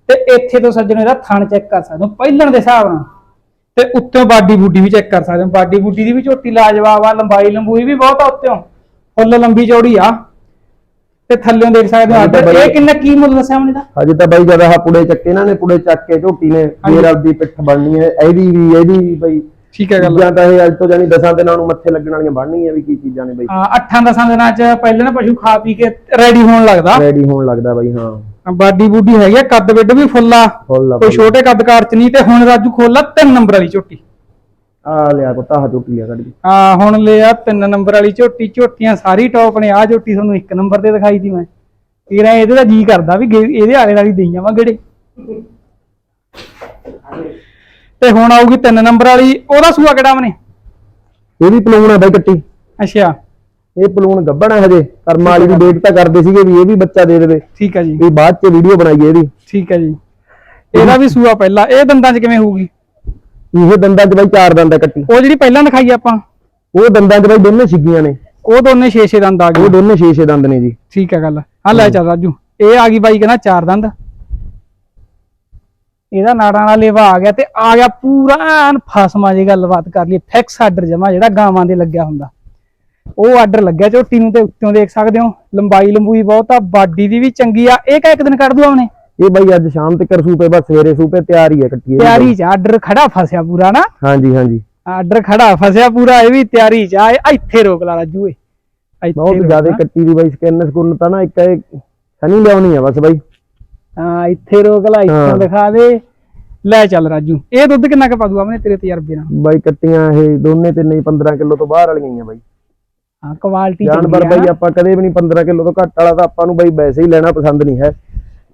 ਤੇ ਇੱਥੇ ਤੋਂ ਸੱਜਣੋ ਇਹਦਾ ਥਣ ਚੈੱਕ ਕਰ ਸਕਦੇ ਹੋ ਪਹਿਲਣ ਦੇ ਹਿਸਾਬ ਨਾਲ। ਤੇ ਉੱਤੋਂ ਬਾਡੀ ਬੂਡੀ ਵੀ ਚੈੱਕ ਕਰ ਸਕਦੇ ਹੋ ਬਾਡੀ ਬੂਡੀ ਦੀ ਵੀ ਝੋਟੀ ਲਾਜਵਾਬ ਆ ਲੰਬਾਈ ਲੰਬੂਈ ਵੀ ਬਹੁਤ ਆ ਉੱਤੋਂ ਫੁੱਲ ਲੰਬੀ ਚੌੜੀ ਆ। ਤੇ ਥੱਲੇੋਂ ਦੇਖ ਸਕਦੇ ਹੋ ਹਾਂਜੀ ਆਰਡਰ ਇਹ ਕਿੰਨਾ ਕੀ ਮੁੱਲ ਦੱਸਿਆ ਉਹਨੇ ਦਾ ਅਜੇ ਤਾਂ ਬਾਈ ਜਦ ਆਹ ਪੁੜੇ ਚੱਕੇ ਇਹਨਾਂ ਨੇ ਪੁੜੇ ਚੱਕ ਕੇ ਝੋਟੀ ਨੇ ਫੇਰ ਆਪਦੀ ਪਿੱਠ ਬਣਨੀ ਹੈ ਇਹਦੀ ਵੀ ਇਹਦੀ ਵੀ ਬਾਈ ਠੀਕ ਹੈ ਗੱਲ। ਚੀਜ਼ਾਂ ਤਾਂ ਇਹ ਅੱਜ ਤੋਂ ਜਾਨੀ ਦਸਾਂ ਦਿਨਾਂ ਨੂੰ ਮੱਥੇ ਲੱਗਣ ਵਾਲੀਆਂ ਬਣਨੀਆਂ ਵੀ ਕੀ ਚੀਜ਼ਾਂ ਨੇ ਬਾਈ। ਹਾਂ ਅੱਠਾਂ ਦਸਾਂ ਦਿਨਾਂ ਚ ਪਹਿਲੇ ਨਾ ਪਸ਼ੂ ਖਾ ਪੀ ਕੇ ਰੈਡੀ ਹੋਣ ਲੱਗਦਾ। ਰੈਡੀ ਹੋਣ ਲੱਗਦਾ ਬਾਈ ਹਾਂ। ਬਾਡੀ ਬੂਡੀ ਹੈਗੀ ਆ ਕੱਦ ਵਿੱਡ ਵੀ ਫੁੱਲਾ ਫੁੱਲ ਆ ਕੋਈ। ਛੋਟੇ ਕੱਦ ਕਾਰ ਚ ਨਹੀਂ ਤੇ ਹੁਣ ਰਾਜੂ ਖੋਲਾ ਤਿੰਨ ਨੰਬਰ ਵਾਲੀ ਝੋਟੀ। ਆ ਲਿਆ ਕੋ ਤਾਹ ਝੋਟੀ ਲਿਆ ਕੱਢ ਕੇ ਆ ਹੁਣ ਲਿਆ ਤਿੰਨ ਨੰਬਰ ਵਾਲੀ ਝੋਟੀ ਝੋਟੀਆਂ ਸਾਰੀ ਟੌਪ ਨੇ ਆ ਝੋਟੀ ਤੁਹਾਨੂੰ ਇੱਕ ਨੰਬਰ ਤੇ ਦਿਖਾਈ ਦੀ ਮੈਂ। ਤੇਰਾ ਇਹਦੇ ਦਾ ਜੀ ਕਰਦਾ ਵੀ ਇਹਦੇ ਆਲੇ ਨਾਲ ਹੀ ਦੇਈ ਜਾਵਾਂ ਗੇੜੇ। ਤੇ ਹੁਣ ਆਊਗੀ ਤਿੰਨ ਨੰਬਰ ਵਾਲੀ ਉਹਦਾ ਸੂਆ ਕਿਹੜਾ ਮਨੇ ਇਹ ਵੀ ਪਲੂਣ ਆ ਬਾਈ ਕੱਟੀ। ਅੱਛਾ। ਇਹ ਪਲੂਣ ਗੱਬਣਾ ਹਜੇ ਕਰਮ ਵਾਲੀ ਦੀ ਵੇਟ ਤਾਂ ਕਰਦੇ ਸੀਗੇ ਵੀ ਇਹ ਵੀ ਬੱਚਾ ਦੇ ਦੇਵੇ। ਠੀਕ ਹੈ ਜੀ। ਵੀ ਬਾਅਦ ਚ ਵੀਡੀਓ ਬਣਾਈਏ ਇਹਦੀ। ਠੀਕ ਹੈ ਜੀ। ਇਹਦਾ ਵੀ ਸੂਆ ਪਹਿਲਾ ਇਹ ਦੰਦਾਂ 'ਚ ਕਿਵੇਂ ਹੋਊਗੀ? ਇਹ ਦੰਦਾਂ 'ਚ ਬਾਈ ਚਾਰ ਦੰਦ ਆ ਕੱਟੀ। ਉਹ ਜਿਹੜੀ ਪਹਿਲਾਂ ਦਿਖਾਈ ਆਪਾਂ? ਉਹ ਦੰਦਾਂ 'ਚ ਬਾਈ ਦੋਨੇ ਛਿੱਗੀਆਂ ਨੇ। ਉਹ ਦੋਨੇ 6-6 ਦੰਦ ਆ ਉਹ ਗਏ ਦੋਨੇ ਛੇ ਛੇ ਦੰਦ ਨੇ ਜੀ। ਠੀਕ ਹੈ ਗੱਲ। ਆ ਲੈ ਚੱਲ ਰਾਜੂ ਇਹ ਆ ਗਈ ਬਾਈ ਕਹਿੰਦਾ ਚਾਰ ਦੰਦ। ਇਹਦਾ ਨਾੜਾਂ ਵਾਲਾ ਲੇਵਾ ਆ ਗਿਆ ਤੇ ਆ ਗਿਆ ਪੂਰਾ ਐਨ ਫਸਮਾ ਜੀ ਗੱਲਬਾਤ ਕਰ ਲਈ। ਫਿਕਸ ਆਰਡਰ ਜਮਾ ਜਿਹੜਾ ਗਾਵਾਂ ਦੇ ਲੱਗਿਆ ਹੁੰਦਾ। ਉਹ ਆਰਡਰ ਲੱਗਿਆ ਝੋਟੀ ਨੂੰ ਤੇ ਉੱਤੋਂ ਦੇਖ ਸਕਦੇ ਹੋ। ਲੰਬਾਈ ਲੰਬੂਈ ਬਹੁਤ ਆ ਬਾਡੀ ਦੀ ਵੀ ਚੰਗੀ ਆ। ਇਹ ਕਾ ਇੱਕ ਦਿਨ ਕੱਢ ਦੂ ਆਉਣੇ ਇਹ ਬਾਈ ਅੱਜ ਸ਼ਾਮ ਤੱਕ ਸੂਪੇ ਬਸ ਸਵੇਰੇ ਸੂਪੇ ਤਿਆਰ ਹੀ ਹੈ ਕੱਟੀ ਇਹਦੀ ਤਿਆਰੀ ਚ ਆਰਡਰ ਖੜਾ ਫਸਿਆ ਪੂਰਾ ਨਾ। ਹਾਂਜੀ ਹਾਂਜੀ। ਆਰਡਰ ਖੜਾ ਫਸਿਆ ਪੂਰਾ ਇਹ ਵੀ ਤਿਆਰੀ ਚ ਆ। ਇੱਥੇ ਰੋਕ ਲਾ ਰਾਜੂ ਏ ਬਹੁਤ ਜ਼ਿਆਦਾ। ਕੱਟੀ ਦੀ ਬਾਈ ਸਕੈਨ ਸਕੂਨ ਤਾਂ ਨਾ ਇੱਕ ਇਹ ਸਨੀ ਲਿਆਉਣੀ ਆ ਬਸ ਬਾਈ। ਹਾਂ ਇੱਥੇ ਰੋਕ ਲਾ ਇੱਥੋਂ। ਦਿਖਾ ਦੇ। ਲੈ ਚੱਲ ਰਾਜੂ ਇਹ ਦੁੱਧ ਕਿੰਨਾ ਕੁ ਪਾ ਦੂ ਆਪਣੇ ਤੇਰੇ ਤਜਰਬੇ ਨਾਲ? ਬਾਈ ਕੱਟੀਆਂ ਇਹ ਦੋਨੇ ਤਿੰਨੇ ਹੀ 15 ਕਿਲੋ ਤੋਂ ਬਾਹਰ ਵਾਲੀਆਂ ਆ ਬਾਈ। ਹਾਂ ਕੁਆਲਿਟੀ ਜਾਨਵਰ ਬਾਈ ਆਪਾਂ ਕਦੇ ਵੀ ਨਹੀਂ 15 ਕਿਲੋ ਤੋਂ ਘੱਟ ਵਾਲਾ ਤਾਂ ਆਪਾਂ ਨੂੰ ਬਾਈ ਵੈਸੇ ਹੀ ਲੈਣਾ ਪਸੰਦ ਨਹੀਂ ਹੈ।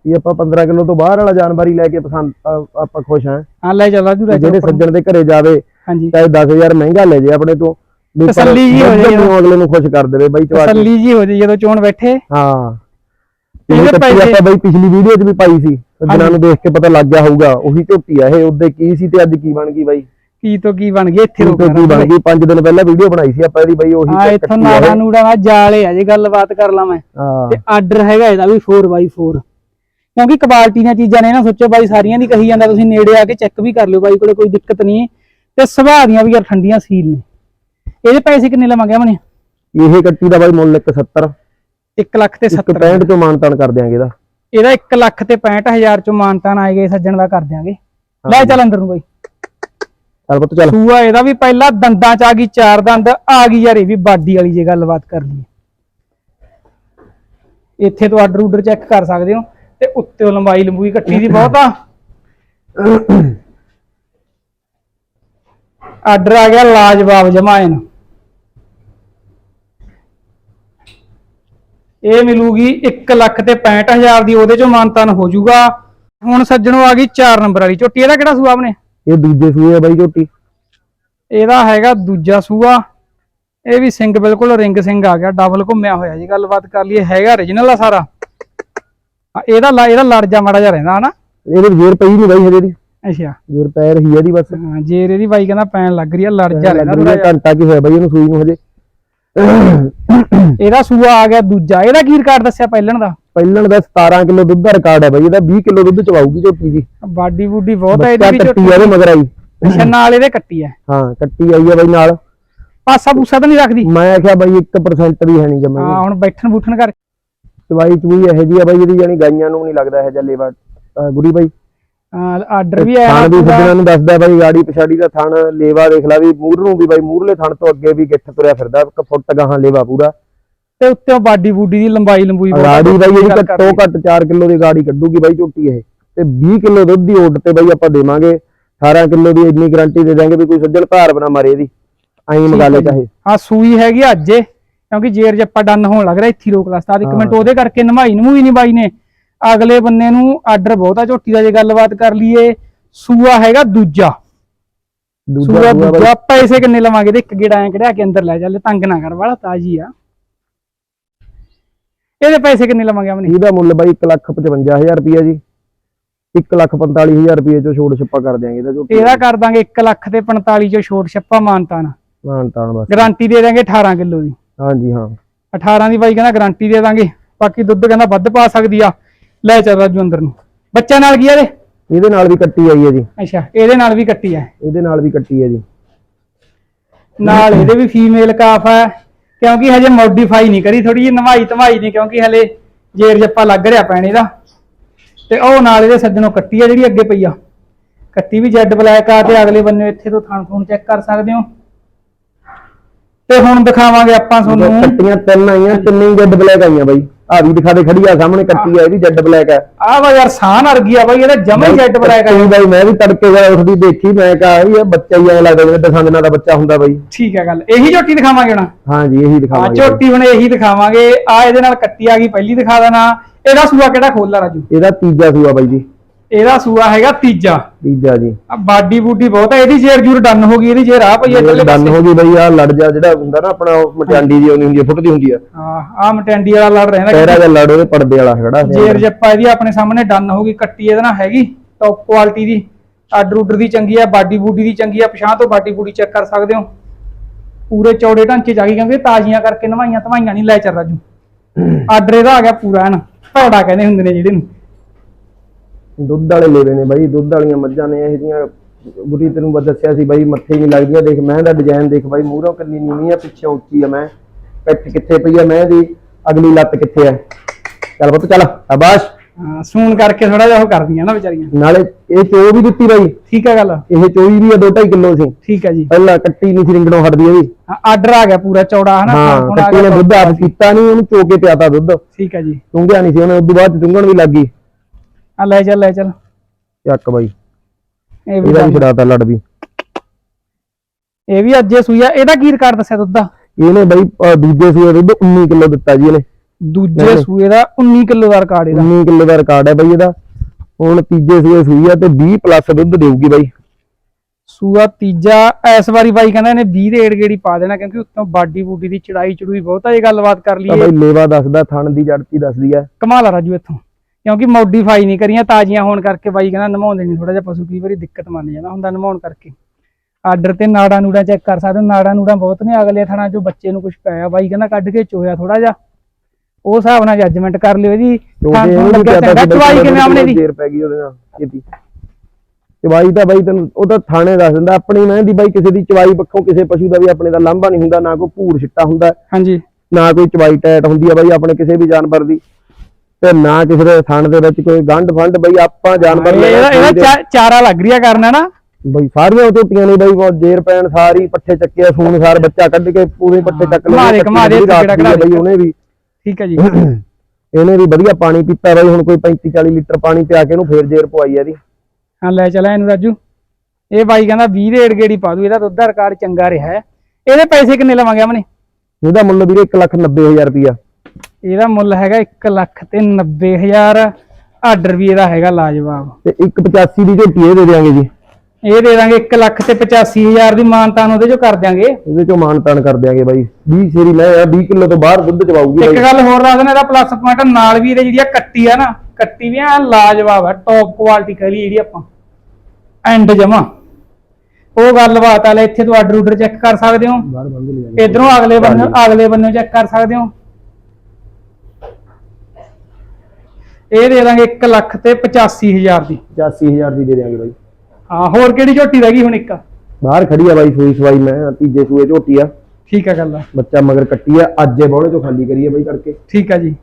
ਇਹ ਆਪਾਂ 15 ਕਿਲੋ ਤੋਂ ਬਾਹਰ ਵਾਲਾ ਜਾਨਵਰ ਹੀ ਲੈ ਕੇ ਪਸੰਦ ਆਪਾਂ ਖੁਸ਼ ਹਾਂ। ਹਾਂ ਲੈ ਚੱਲ ਰਾਜੂ ਚੱਲ ਜਿਹੜੇ। ਸੱਜਣ ਦੇ ਘਰੇ ਜਾਵੇ ਚਾਹੇ 10000 ਮਹਿੰਗਾ ਲੈ ਜੇ ਆਪਣੇ ਤੋਂ ਵੀ ਤਸੱਲੀ ਜਿਹੀ ਹੋ ਨੂੰ ਅਗਲੇ ਨੂੰ ਖੁਸ਼ ਕਰ ਦੇਵੇ ਬਾਈ ਤਸੱਲੀ ਜੀ ਹੋ ਜੇ ਜਦੋਂ ਚੋਣ ਬੈਠੇ। ਹਾਂ। ਇਹਦੇ ਪੈਸੇ- ਆਪਾਂ ਬਾਈ ਪਿਛਲੀ ਵੀਡੀਓ 'ਚ ਵੀ ਪਾਈ ਸੀ। ਸੱਜਣਾਂ ਨੂੰ ਦੇਖ ਕੇ ਪਤਾ ਲੱਗ ਗਿਆ ਹੋਊਗਾ ਉਹੀ ਝੋਟੀ ਆ ਇਹ ਉਹਦੇ ਕੀ ਸੀ ਤੇ ਅੱਜ ਕੀ ਬਣ ਗਈ ਬਾਈ? ਕੀ ਤੋਂ ਕੀ ਬਣ ਗਿਆ ਇੱਥੇ ਕੀ ਰੋਕ ਤੋਂ ਕੀ ਬਣ ਗਈ? 5 ਦਿਨ ਪਹਿਲਾਂ ਵੀਡੀਓ ਬਣਾਈ ਸੀ ਆਪਾਂ ਇਹਦੀ ਬਾਈ ਉਹੀ ਹਾਂ ਇੱਥੋਂ ਕੱਟੀ ਆ ਇਹ। ਨਾੜਾ ਨੂੜਾ ਦਾ ਜਾਲੇ ਆ ਜੇ ਗੱਲਬਾਤ ਕਰ ਲਾਂ ਮੈਂ। ਹਾਂ। ਤੇ ਆਰਡਰ ਹੈਗਾ ਇਹਦਾ ਵੀ 4x4 ਕਿਉਂਕਿ ਕੁਆਲਿਟੀ ਦੀਆਂ ਚੀਜ਼ਾਂ ਨੇ ਨਾ ਸੋਚੋ ਬਾਈ ਸਾਰੀਆਂ ਦੀ ਕਹੀ ਜਾਂਦਾ ਤੁਸੀਂ ਨੇੜੇ ਆ ਕੇ ਚੈੱਕ ਵੀ ਕਰ ਲਿਓ ਬਾਈ ਕੋਲੇ ਕੋਈ ਦਿੱਕਤ ਨਹੀਂ ਤੇ ਸੁਭਾਅ ਦੀਆਂ ਵੀ ਯਾਰ ਠੰਡੀਆਂ ਸੀਲ ਨੇ। ਇਹਦੇ ਪੈਸੇ ਕਿੰਨੇ ਲਵਾਂਗੇ ਮਨੇ ਇਹ ਕੱਟੀ ਦਾ ਬਾਈ ਮੁੱਲ 170 1 ਲੱਖ ਤੇ 70 65 ਚੋਂ ਮਾਨਤਾਨ ਕਰ ਦਿਆਂਗੇ ਇਹਦਾ। ਇਹਦਾ 1 ਲੱਖ ਤੇ 65000 ਚੋਂ ਮਾਨਤਾਨ ਆਏ ਗਏ ਸੱਜਣ ਦਾ ਕਰ ਦਿਆਂਗੇ। ਲੈ ਚੱਲ ਅੰਦਰ ਨੂੰ ਬਾਈ। ਚੱਲ ਪੁੱਤ ਚੱਲ। ਸੂਆ ਇਹਦਾ ਵੀ ਪਹਿਲਾਂ ਦੰਦਾਂ ਚ ਆ ਗਈ ਚਾਰ ਦੰਦ ਆ ਗਈ ਯਾਰ ਇਹ ਵੀ ਬਾਡੀ ਵਾਲੀ ਜੇ ਗੱਲਬਾਤ ਕਰ ਲਈਏ। ਇੱਥੇ ਤੋਂ ਆਰਡਰ ਉਡਰ ਚੈੱਕ ਕਰ ਸਕਦੇ ਹੋ ਤੇ ਉੱਤੇ ਲੰਬਾਈ ਲੰਬੂਈ ਕੱਟੀ ਦੀ ਬਹੁਤ ਆ। [COUGHS] ਆਰਡਰ ਆ ਗਿਆ ਲਾਜਵਾਬ ਜਮਾਇਨ ਇਹ ਮਿਲੂਗੀ 1 ਲੱਖ ਤੇ 65000 ਦੀ ਉਹਦੇ ਚੋਂ ਮਾਨਤਾਨ ਹੋ ਜਾਊਗਾ ਹੁਣ ਸੱਜਣੋ ਆ ਗਈ 4 ਨੰਬਰ ਵਾਲੀ। ਝੋਟੀ ਇਹਦਾ ਕਿਹੜਾ ਸੂਆ ਆਪਣੇ? ਇਹ ਦੂਜੇ ਸੂਏ ਆ ਬਾਈ ਝੋਟੀ ਇਹਦਾ ਹੈਗਾ ਦੂਜਾ ਸੂਆ। ਇਹ ਵੀ ਸਿੰਘ ਬਿਲਕੁਲ ਰਿੰਗ ਸਿੰਘ ਆ ਗਿਆ ਡਬਲ ਘੁੰਮਿਆ ਹੋਇਆ ਜੀ। ਗੱਲਬਾਤ ਕਰ ਲਈਏ ਹੈਗਾ origignal ਆ ਸਾਰਾ। ਆ, ਇਹਦਾ ਲਾ- ਇਹਦਾ ਲੜ ਜਾ ਮਾੜਾ ਜਿਹਾ ਰਹਿੰਦਾ ਹਨਾ? ਇਹਦੇ ਜੇਰ ਪਈ ਨਹੀਂ ਬਾਈ ਹਜੇ ਦੀ ਅੱਛਾ। ਜੇਰ ਪੈ ਰਹੀ ਹੈ ਦੀ ਬਸ। ਹਾਂ ਜੇਰ ਇਹਦੀ ਬਾਈ ਕਹਿੰਦਾ ਪੈਣ ਲੱਗ ਰਹੀ ਆ ਲੜ ਜਾ ਰਹਿੰਦਾ ਘੰਟਾ ਕੀ ਹੋਇਆ ਬਾਈ ਇਹਨੂੰ ਸੂਈ ਨੂੰ ਹਜੇ। ਇਹਦਾ ਸੂਆ ਆ ਗਿਆ ਦੂਜਾ। ਇਹਦਾ ਕੀ ਰਿਕਾਰਡ ਦੱਸਿਆ ਪਹਿਲਣ ਦਾ? ਪਹਿਲਣ ਦਾ 17 ਕਿਲੋ ਦੁੱਧ ਦਾ ਰਿਕਾਰਡ ਹੈ ਬਾਈ ਇਹਦਾ 20 ਕਿਲੋ ਦੁੱਧ ਚਵਾਊਗੀ ਝੋਟੀ ਜੀ ਬਾਡੀ ਬੂਡੀ ਬਹੁਤ ਹੈ ਇਹਦੀ ਵੀ ਕੱਟੀ ਆ ਇਹਦੇ ਮਗਰ ਆਈ। ਅੱਛਾ ਨਾਲ ਇਹਦੇ ਕੱਟੀ ਹੈ ਹਾਂ ਕੱਟੀ ਆਈ ਆ ਬਾਈ ਨਾਲ। ਪਾਸਾ ਪੂਸਾ ਤਾਂ ਨਹੀਂ ਰੱਖਦੀ? ਮੈਂ ਆਖਿਆ ਬਾਈ 1% ਵੀ ਹੈ ਨਹੀਂ ਜਮਾ ਹਾਂ ਹੁਣ ਬੈਠਣ ਬੂਠਣ ਕਰ ਚਵਾਈ ਚੂਈ ਇਹੋ ਜੀ ਆ ਬਾਈ ਇਹਦੀ ਜਾਨੀ ਗਾਈਆਂ ਨੂੰ ਨਹੀਂ ਲੱਗਦਾ ਇਹ ਜਿਹਾ ਲੇਵਾ। ਗੁਰੀ ਬਾਈ ਆਰਡਰ ਵੀ ਆਇਆ ਥਣ ਵੀ। ਸੱਜਣਾ ਨੂੰ ਦੱਸਦਾ ਬਾਈ ਗਾੜੀ ਪਿਛਾੜੀ ਦਾ ਥਣ ਲੇਵਾ ਦੇਖ ਲਾ ਵੀ ਮੂਰ ਨੂੰ ਵੀ ਬਾਈ ਮੂਰਲੇ ਥਣ ਤੋਂ ਅੱਗੇ ਵੀ ਗਿੱਠ ਤੁਰਿਆ ਫਿਰਦਾ ਇੱਕ ਫੁੱਟ ਗਾਹਾਂ ਲੇਵਾ ਪੂਰਾ। ਤੇ ਉੱਤੇ ਬਾਡੀ ਬੂਡੀ ਦੀ ਲੰਬਾਈ ਲੰਬੂਈ। ਗਾੜੀ ਬਾਈ ਗੱਲ ਘੱਟੋ ਘੱਟ 4 ਕਿਲੋ ਦੀ ਗਾੜੀ ਕੱਢੂਗੀ ਬਾਈ ਝੋਟੀ ਇਹ। ਤੇ 20 ਕਿਲੋ ਦੁੱਧ ਦੀ ਓਟ ਤੇ ਬਾਈ ਆਪਾਂ ਦੇਵਾਂਗੇ। 18 ਕਿਲੋ ਦੀ ਇੰਨੀ ਗਾਰੰਟੀ ਦੇ ਦਾਂਗੇ ਵੀ ਕੋਈ ਸੱਜਣ ਧਾਰ ਬਣਾ ਮਾਰੇ ਇਹਦੀ। ਐਂ ਮੰਗਾ ਲੈ ਚਾਹੇ। ਹਾਂ ਸੂਈ ਹੈਗੀ ਅੱਜ ਕਿਉਂਕਿ ਜੇਰ ਜੱਪਾ ਡਨ ਹੋਣ ਲੱਗ ਰਿਹਾ ਇੱਥੇ ਰੋਕ ਲਾ ਸਤਾਦ ਇੱਕ। ਮਿੰਟ ਉਹਦੇ ਕਰਕੇ ਨਮਾਈ ਨਮੂਈ ਨਹੀਂ ਬਾਈ ਨੇ। ਅਗਲੇ ਬੰਨੇ ਨੂੰ ਆਰਡਰ ਬਹੁਤਾ ਝੋਟੀ ਦਾ ਜੇ ਗੱਲਬਾਤ ਕਰ ਲਈਏ ਸੂਆ ਹੈਗਾ ਦੂਜਾ। ਦੂਜਾ ਦੂਜਾ ਪੈਸੇ ਕਿੰਨੇ ਲਵਾਂਗੇ? ਤੇ ਇੱਕ ਗੇੜਾ ਐ ਕਢਿਆ ਕੇ ਅੰਦਰ ਲੈ ਚੱਲ ਤੰਗ ਨਾ ਕਰ ਵਾਲਾ ਤਾਜੀ ਆ। ਇਹਦੇ ਪੈਸੇ ਕਿੰਨੇ ਲਵਾਂਗੇ ਆਪਣੀ ਇਹਦਾ ਮੁੱਲ ਬਾਈ 155000 ਰੁਪਿਆ ਜੀ। 145000 ਰੁਪਏ ਚੋਂ ਛੋੜ ਛੱਪਾ ਕਰ ਦਿਆਂਗੇ ਇਹਦਾ ਝੋਟੀ ਇਹਦਾ ਕਰ ਦਾਂਗੇ 1 ਲੱਖ ਤੇ 45 ਚੋਂ ਛੋਟ ਛੱਪਾ ਮਾਨਤਾਨ। ਮਾਨ ਤਾਨ ਬਸ। ਗਾਰੰਟੀ ਦੇ ਦਾਂਗੇ 18 ਕਿਲੋ ਦੀ। ਹਾਂਜੀ ਹਾਂ। 18 ਦੀ ਬਾਈ ਕਹਿੰਦਾ ਗਾਰੰਟੀ ਦੇ ਦਾਂਗੇ ਬਾਕੀ ਦੁੱਧ ਕਹਿੰਦਾ ਵੱਧ ਪਾ ਸਕਦੀ ਆ। ਲੈ ਚੱਲ ਰਾਜੂ ਅੰਦਰ ਨੂੰ। ਬੱਚਾ ਨਾਲ ਕੀ ਆ ਇਹਦੇ? ਇਹਦੇ ਨਾਲ ਵੀ ਕੱਟੀ ਆਈ ਹੈ ਜੀ। ਅੱਛਾ ਇਹਦੇ ਨਾਲ ਵੀ ਕੱਟੀ ਆ ਇਹਦੇ ਨਾਲ ਵੀ ਕੱਟੀ ਹੈ ਜੀ। ਨਾਲ ਇਹਦੇ ਵੀ ਫੀਮੇਲ ਕਾਫ ਹੈ ਕਿਉਂਕਿ ਹਜੇ ਮੋਡੀਫਾਈ ਨਹੀਂ ਕਰੀ ਥੋੜੀ ਜਿਹੀ ਨਵਾਈ ਧਵਾਈ ਨਹੀਂ ਕਿਉਂਕਿ ਹਲੇ ਜੇਰ ਜੱਪਾ ਲੱਗ ਰਿਹਾ ਪੈਣੇ ਦਾ ਤੇ ਉਹ ਨਾਲ ਇਹਦੇ ਸੱਜਣੋਂ ਕੱਟੀ ਆ ਜਿਹੜੀ ਅੱਗੇ ਪਈ ਆ। ਕੱਟੀ ਵੀ ਜੈਡ ਬਲੈਕ ਆ ਤੇ ਅਗਲੇ ਬੰਨੇ ਇੱਥੇ ਤੋਂ ਥਣ ਥੂਣ ਚੈੱਕ ਕਰ ਸਕਦੇ ਹੋ। ਤੇ ਹੁਣ ਦਿਖਾਵਾਂਗੇ ਆਪਾਂ ਤੁਹਾਨੂੰ। ਕੱਟੀਆਂ ਤਿੰਨ ਆਈਆਂ ਤਿੰਨੇ ਹੀ ਜੈਡ ਬਲੈਕ ਆਈਆਂ ਬਾਈ। ਆ ਵੀ ਦਿਖਾ ਦੇ ਖੜੀ ਆ ਸਾਹਮਣੇ ਕੱਟੀ ਆ ਇਹ ਵੀ ਜੈਡ ਬਲੈਕ ਆ। ਆਹ ਵਾ ਯਾਰ ਸਾਨ ਅਰਗੀ ਆ ਬਾਈ ਇਹਦਾ ਜਮਾ ਹੀ ਜੈਡ ਬਲੈਕ ਆ ਬਾਈ ਮੈਂ ਵੀ ਤੜਕੇ ਵੇਲੇ ਉੱਠਦੀ ਦੇਖੀ ਮੈਂ ਕਿਹਾ ਇਹ ਬੱਚਾ ਹੀ ਐ ਲੱਗਦਾ ਜਿਵੇਂ ਦਸਾਂ ਦਿਨਾਂ ਦਾ ਬੱਚਾ ਹੁੰਦਾ ਬਾਈ। ਠੀਕ ਹੈ ਗੱਲ ਇਹੀ ਝੋਟੀ ਦਿਖਾਵਾਂਗੇ ਹੁਣ? ਹਾਂਜੀ ਇਹੀ ਆ ਦਿਖਾਵਾਂਗੇ ਝੋਟੀ ਹੁਣ ਇਹੀ ਦਿਖਾਵਾਂਗੇ ਆ ਇਹਦੇ ਨਾਲ ਕੱਟੀ ਆ ਗਈ ਪਹਿਲੀ ਦਿਖਾ ਦੇਣਾ। ਇਹਦਾ ਸੂਆ ਕਿਹੜਾ ਖੋਲਦਾ ਰਾਜੂ? ਇਹਦਾ ਤੀਜਾ ਸੂਆ ਬਾਈ ਜੀ। ਇਹਦਾ ਸੂਆ ਹੈਗਾ ਤੀਜਾ। ਤੀਜਾ ਜੀ। ਆ ਬਾਡੀ ਬੂਡੀ ਬਹੁਤ ਹੈ ਇਹਦੀ ਜੇਰ ਜੂਰ ਡਨ ਹੋ ਗਈ ਇਹਦੀ ਜੇਰ ਆ ਪਈ ਇੱਧਰਲੇ ਡਨ ਹੋ ਗਈ ਬਾਈ ਆ ਲੜ ਜਾ ਜਿਹੜਾ ਹੁੰਦਾ ਨਾ ਆਪਣਾ ਉਹ ਮਟਿਆਂਡੀ ਦੀ ਆਉਂਦੀ ਹੁੰਦੀ ਫੁੱਟਦੀ ਹੁੰਦੀ ਆ। ਹਾਂ ਆ ਮਟੈਂਡੀ ਵਾਲਾ ਲੜ ਰਹਿੰਦਾ ਪੈਰਾ ਦਾ ਲੜ ਉਹਦੇ ਪਰਦੇ ਵਾਲਾ ਖੜਾ ਜੇਰ ਜੱਪਾ ਇਹਦੀ ਆਪਣੇ ਸਾਹਮਣੇ ਡਨ ਹੋ ਗਈ ਕੱਟੀ ਇਹਦੇ ਨਾਲ ਹੈਗੀ ਟੌਪ ਕੁਆਲਿਟੀ ਦੀ। ਆਰਡਰ ਉਡਰ ਦੀ ਚੰਗੀ ਆ ਬਾਡੀ ਬੂਡੀ ਦੀ ਚੰਗੀ ਆ ਪਛਾਂ ਤੋਂ ਬਾਡੀ ਬੂਡੀ ਚੈੱਕ ਕਰ ਸਕਦੇ ਹੋ। ਪੂਰੇ ਚੌੜੇ ਢਾਂਚੇ ਚ ਆ ਗਈ ਕਿਉਂਕਿ ਤਾਜ਼ੀਆਂ ਕਰਕੇ ਨਵਾਈਆਂ ਧਵਾਈਆਂ ਨਹੀਂ ਲੈ ਚੱਲ ਰਾਜੂ। ਆਰਡਰ ਇਹਦਾ ਆ ਗਿਆ ਪੂਰਾ ਹਨ। ਭੌੜਾ ਕਹਿੰਦੇ ਹੁੰਦੇ ਨੇ ਜਿਹੜੇ ਨੂੰ ਦੁੱਧ ਵਾਲੇ ਲੇਵੇ ਨੇ ਬਾਈ ਦੁੱਧ ਵਾਲੀਆਂ ਮੱਝਾਂ ਨੇ ਇਹ ਜੀਆਂ ਗੁਰੀ ਤੈਨੂੰ ਬਸ ਦੱਸਿਆ ਸੀ ਬਾਈ ਮੱਥੇ ਨਹੀਂ ਲੱਗਦੀਆਂ ਦੇਖ ਮੈਂ ਦਾ ਡਿਜ਼ਾਈਨ ਦੇਖ ਬਾਈ ਮੂਹਰੋਂ ਕਿੰਨੀ ਨੀਵੀਂ ਆ ਪਿੱਛੇ ਉੱਚੀ ਆ ਮੈਂ। ਪਿੱਠ ਕਿੱਥੇ ਪਈ ਆ ਮੈਂ ਦੀ ਅਗਲੀ ਲੱਤ ਕਿੱਥੇ ਆ? ਚੱਲ ਪੁੱਤ ਚੱਲ ਸ਼ਾਬਾਸ਼। ਸੂਣ ਕਰਕੇ ਥੋੜਾ ਜਿਹਾ ਉਹ ਕਰਦੀਆਂ ਨਾ ਵਿਚਾਰੀਆਂ। ਨਾਲੇ ਇਹ ਚੋ ਵੀ ਦਿੱਤੀ ਬਾਈ। ਠੀਕ ਹੈ ਗੱਲ। ਇਹ ਚੋਈ ਵੀ ਆ 2.5 ਕਿਲੋ ਸੀ। ਠੀਕ ਹੈ ਜੀ। ਪਹਿਲਾਂ ਕੱਟੀ ਨਹੀਂ ਸੀ ਰਿੰਗਣੋਂ ਹਟਦੀ ਇਹਦੀ ਆਰਡਰ ਆ ਗਿਆ ਪੂਰਾ ਚੌੜਾ ਹਨਾ? ਹਾਂ ਹੁਣ ਆ ਕੱਟੀ ਨੇ ਗਿਆ ਦੁੱਧ ਆਪ ਕੀਤਾ ਨਹੀਂ ਉਹਨੂੰ ਚੋ ਕੇ ਪਿਆਤਾ ਦੁੱਧ। ਠੀਕ ਹੈ ਜੀ। ਚੁੰਗਿਆ ਨਹੀਂ ਸੀ ਉਹਨੇ ਉਦੋਂ ਬਾਅਦ ਚ ਚੁੰਗਣ ਵੀ ਲੱਗ ਆ ਲੈ ਚੱਲ ਲੈ ਚੱਲ। ਚੱਕ ਬਾਈ। ਇਹ ਵੀ ਇਹਦਾ ਵੀ। ਛਡਾਤਾ ਲੜ ਵੀ। ਇਹ ਵੀ ਅੱਜੇ ਸੂਈ ਆ। ਇਹਦਾ ਕੀ ਰਿਕਾਰਡ ਦੱਸਿਆ ਦੁੱਧ ਦਾ? ਇਹਨੇ ਬਾਈ ਅਹ ਦੂਜੇ ਸੂਏ ਦੁੱਧ 19 ਕਿਲੋ ਦਿੱਤਾ ਜੀ ਇਹਨੇ। ਦੂਜੇ ਨਹੀਂ। ਸੂਏ ਦਾ 19 ਕਿਲੋ ਦਾ ਰਿਕਾਰਡ ਇਹਦਾ। 19 ਕਿਲੋ ਦਾ ਰਿਕਾਰਡ ਹੈ ਬਾਈ ਇਹਦਾ। ਹੁਣ ਤੀਜੇ ਸੂਏ ਸੂਈ ਆ ਤੇ 20 ਪਲੱਸ ਦੁੱਧ ਦੇਊਗੀ ਬਾਈ। ਸੂਆ ਤੀਜਾ ਇਸ ਵਾਰੀ ਬਾਈ ਕਹਿੰਦਾ ਇਹਨੇ 20 ਦੇ ਏੜ ਗੇੜੀ ਪਾ ਦੇਣਾ ਕਿਉਂਕਿ ਉੱਤੋਂ ਬਾਡੀ ਬੂਡੀ ਦੀ ਚੜਾਈ ਚੜੂਈ ਬਹੁਤ ਆ ਇਹ ਗੱਲਬਾਤ ਕਰ ਤਾਂ ਲਈਏ ਬਾਈ ਲੇਵਾ ਦੱਸਦਾ ਥਣ ਦੀ ਜੜਤੀ ਦੱਸਦੀ ਆ। ਕਮਾਲ ਆ ਰਾਜੂ ਇੱਥੋਂ। ਕਿਉਂਕਿ ਮੋਡੀਫਾਈ ਨਹੀਂ ਕਰੀਆਂ ਤਾਜ਼ੀਆਂ ਹੋਣ ਕਰਕੇ ਬਾਈ ਕਹਿੰਦਾ ਨਮਾਉਂਦੇ ਨਹੀਂ ਥੋੜਾ ਜਿਹਾ ਪਸ਼ੂ ਕਈ ਵਾਰੀ ਦਿੱਕਤ ਮੰਨ ਜਾਂਦਾ ਹੁੰਦਾ ਨਮਾਉਣ ਕਰਕੇ। ਆਰਡਰ ਤੇ ਨਾੜਾ ਨੂੜਾ ਚੈੱਕ ਕਰ ਸਕਦੇ ਹੋ ਨਾੜਾ ਨੂੜਾ ਬਹੁਤ ਨੇ ਅਗਲੇ ਥਣਾ ਚੋਂ ਬੱਚੇ ਨੂੰ ਕੁਝ ਪਿਆ ਬਾਈ ਕਹਿੰਦਾ ਕੱਢ ਕੇ ਚੋਇਆ ਥੋੜਾ ਜਿਹਾ। ਉਹ ਹਿਸਾਬ ਨਾਲ ਜੱਜਮੈਂਟ ਕਰ ਲਿਓ ਜੀ ਇਹਨੂੰ ਲੱਗਿਆ ਪਤਾ ਚੰਗਾ ਸੀ ਬਾਈ ਚਵਾਈ ਕਿਵੇਂ ਆਮਨੇ ਦੀ? ਦੇਰ ਪੈ ਗਈ ਉਹਦੇ ਨਾਲ ਕੀਤੀ ਚਵਾਈ ਤਾਂ ਬਾਈ ਤੈਨੂੰ ਉਹ ਤਾਂ ਥਾਣੇ ਦੱਸ ਦਿੰਦਾ ਆਪਣੀ ਮੈਂ ਦੀ ਬਾਈ ਕਿਸੇ ਦੀ ਚਵਾਈ ਪੱਖੋਂ ਕਿਸੇ ਪਸ਼ੂ ਦਾ ਵੀ ਆਪਣੇ ਦਾ ਲਾਂਭਾ ਨਹੀਂ ਹੁੰਦਾ ਨਾ ਕੋਈ ਭੂਰ ਛਿੱਟਾ ਹੁੰਦਾ। ਹਾਂਜੀ। ਨਾ ਕੋਈ ਚਵਾਈ ਟੈਟ ਹੁੰਦੀ ਆ ਬਾਈ ਆਪਣੇ ਕਿਸੇ ਵੀ ਜਾਨਵਰ ਦੀ। ਤੇ ਨਾ ਕਿਸੇ ਦੇ ਥਣ ਦੇ ਵਿੱਚ ਕੋਈ ਗੰਢ ਫੰਡ ਬਈ ਆਪਾਂ ਜਾਨਵਰ ਇਹਦਾ ਲੈਣਾ ਇਹਦਾ ਚਾਹੀਦੇ। ਚਾ- ਚਾਰਾ ਲੱਗ ਰਿਹਾ ਕਰਨਾ ਨਾ? ਬਈ ਸਾਰੀਆਂ ਝੋਟੀਆਂ ਨੇ ਬਈ ਬਹੁਤ ਜੇਰ ਪੈਣ ਸਾਰੀ ਪੱਠੇ ਚੱਕਿਆ ਸੂਣ ਸਾਰ ਬੱਚਾ ਕੱਢ ਕੇ ਪੂਰੇ ਪੱਠੇ ਚੱਕ ਲਏ ਘੁਮਾ ਦੇ, ਘੁਮਾ ਦੇ, ਕਿਹੜਾ ਕਿਹੜਾ ਬਈ ਉਹਨੇ ਵੀ। ਠੀਕ ਹੈ ਜੀ। [CLEARS THROAT] ਇਹਨੇ ਵੀ ਵਧੀਆ ਪਾਣੀ ਪੀਤਾ ਬਈ ਹੁਣ ਕੋਈ 35 40 ਲੀਟਰ ਪਾਣੀ ਪਿਆ ਕੇ ਇਹਨੂੰ ਫੇਰ ਜੇਰ ਪਵਾਈ ਆ ਇਹਦੀ। ਹਾਂ ਲੈ ਚਲਾ ਇਹਨੂੰ ਰਾਜੂ। ਇਹ ਬਾਈ ਕਹਿੰਦਾ 20 ਦੇ ਏੜ ਗੇੜੀ ਪਾ ਦੂ ਇਹਦਾ ਦੁੱਧ ਦਾ ਰਿਕਾਰਡ ਚੰਗਾ ਰਿਹਾ ਹੈ। ਇਹਦੇ ਪੈਸੇ ਕਿੰਨੇ ਲਵਾਂਗੇ ਆਪਨੇ ਇਹਦਾ ਮੁੱਲ ਵੀਰੇ 1 ਲੱਖ 90 ਹਜ਼ਾਰ ਰੁਪਿਆ ਇਹਦਾ ਮੁੱਲ ਹੈਗਾ 1 ਲੱਖ ਤੇ 90000 ਆਰਡਰ ਵੀ ਇਹਦਾ ਹੈਗਾ ਲਾਜਵਾਬ। ਤੇ 185 ਦੀ ਝੋਟੀ ਇਹ ਦੇ ਦਿਆਂਗੇ ਜੀ। ਇਹ ਦੇ ਦਾਂਗੇ 1 ਲੱਖ ਤੇ 85000 ਦੀ ਮਾਨਤਾਨ ਉਹਦੇ ਚੋਂ ਕਰ ਦਿਆਂਗੇ। ਇਹਦੇ ਚੋਂ ਮਾਨ ਤਾਨ ਕਰ ਦਿਆਂਗੇ ਬਾਈ। 20 ਸ਼ੇਰੀ ਮੈਂ ਆ 20 ਕਿਲੋ ਤੋਂ ਬਾਹਰ ਦੁੱਧ ਚਵਾਊਗੀ ਇੱਕ ਗੱਲ ਹੋਰ ਦੱਸ ਦੇਣਾ ਇਹਦਾ ਪਲੱਸ ਪੁਆਇੰਟ ਨਾਲ ਵੀ ਇਹਦੇ ਜਿਹੜੀ ਕੱਟੀ ਆ ਨਾ ਕੱਟੀ ਵੀ ਆ ਲਾਜਵਾਬ ਆ ਟੌਪ ਕੁਆਲਿਟੀ ਕਹ ਲਈ ਜਿਹੜੀ ਆਪਾਂ। ਐਂਡ ਜਮਾ। ਉਹ ਗੱਲਬਾਤ ਆ ਲੈ ਇੱਥੇ ਤੋਂ ਆਰਡਰ ਆਰਡਰ ਚੈੱਕ ਕਰ ਸਕਦੇ ਹੋ। ਲੈ ਇਧਰੋਂ ਅਗਲੇ ਬੰਨੇ ਅਗਲੇ ਬੰਨੇ ਚੈੱਕ ਕਰ ਸਕਦੇ ਹੋ। ਇਹ ਦੇ ਦਾਂਗੇ 1 ਲੱਖ ਤੇ 85000 ਦੀ। 85000 ਦੀ ਦੇ ਦਿਆਂਗੇ ਬਾਈ। ਹਾਂ ਹੋਰ ਕਿਹੜੀ ਝੋਟੀ ਰਹਿ ਗਈ ਹੁਣ ਇੱਕ? ਬਾਹਰ ਖੜੀ ਆ ਬਾਈ ਸੂਈ ਸਵਾਈ ਮੈਂ ਤੀਜੇ ਸੂਏ ਝੋਟੀ ਆ। ਠੀਕ ਆ ਗੱਲ ਆ। ਬੱਚਾ ਮਗਰ ਕੱਟੀ ਆ ਅੱਜ ਬੋਲੇ ਚੋਂ ਖਾਲੀ ਕਰੀਏ ਬਾਈ ਕਰਕੇ ਠੀਕ ਆ ਜੀ।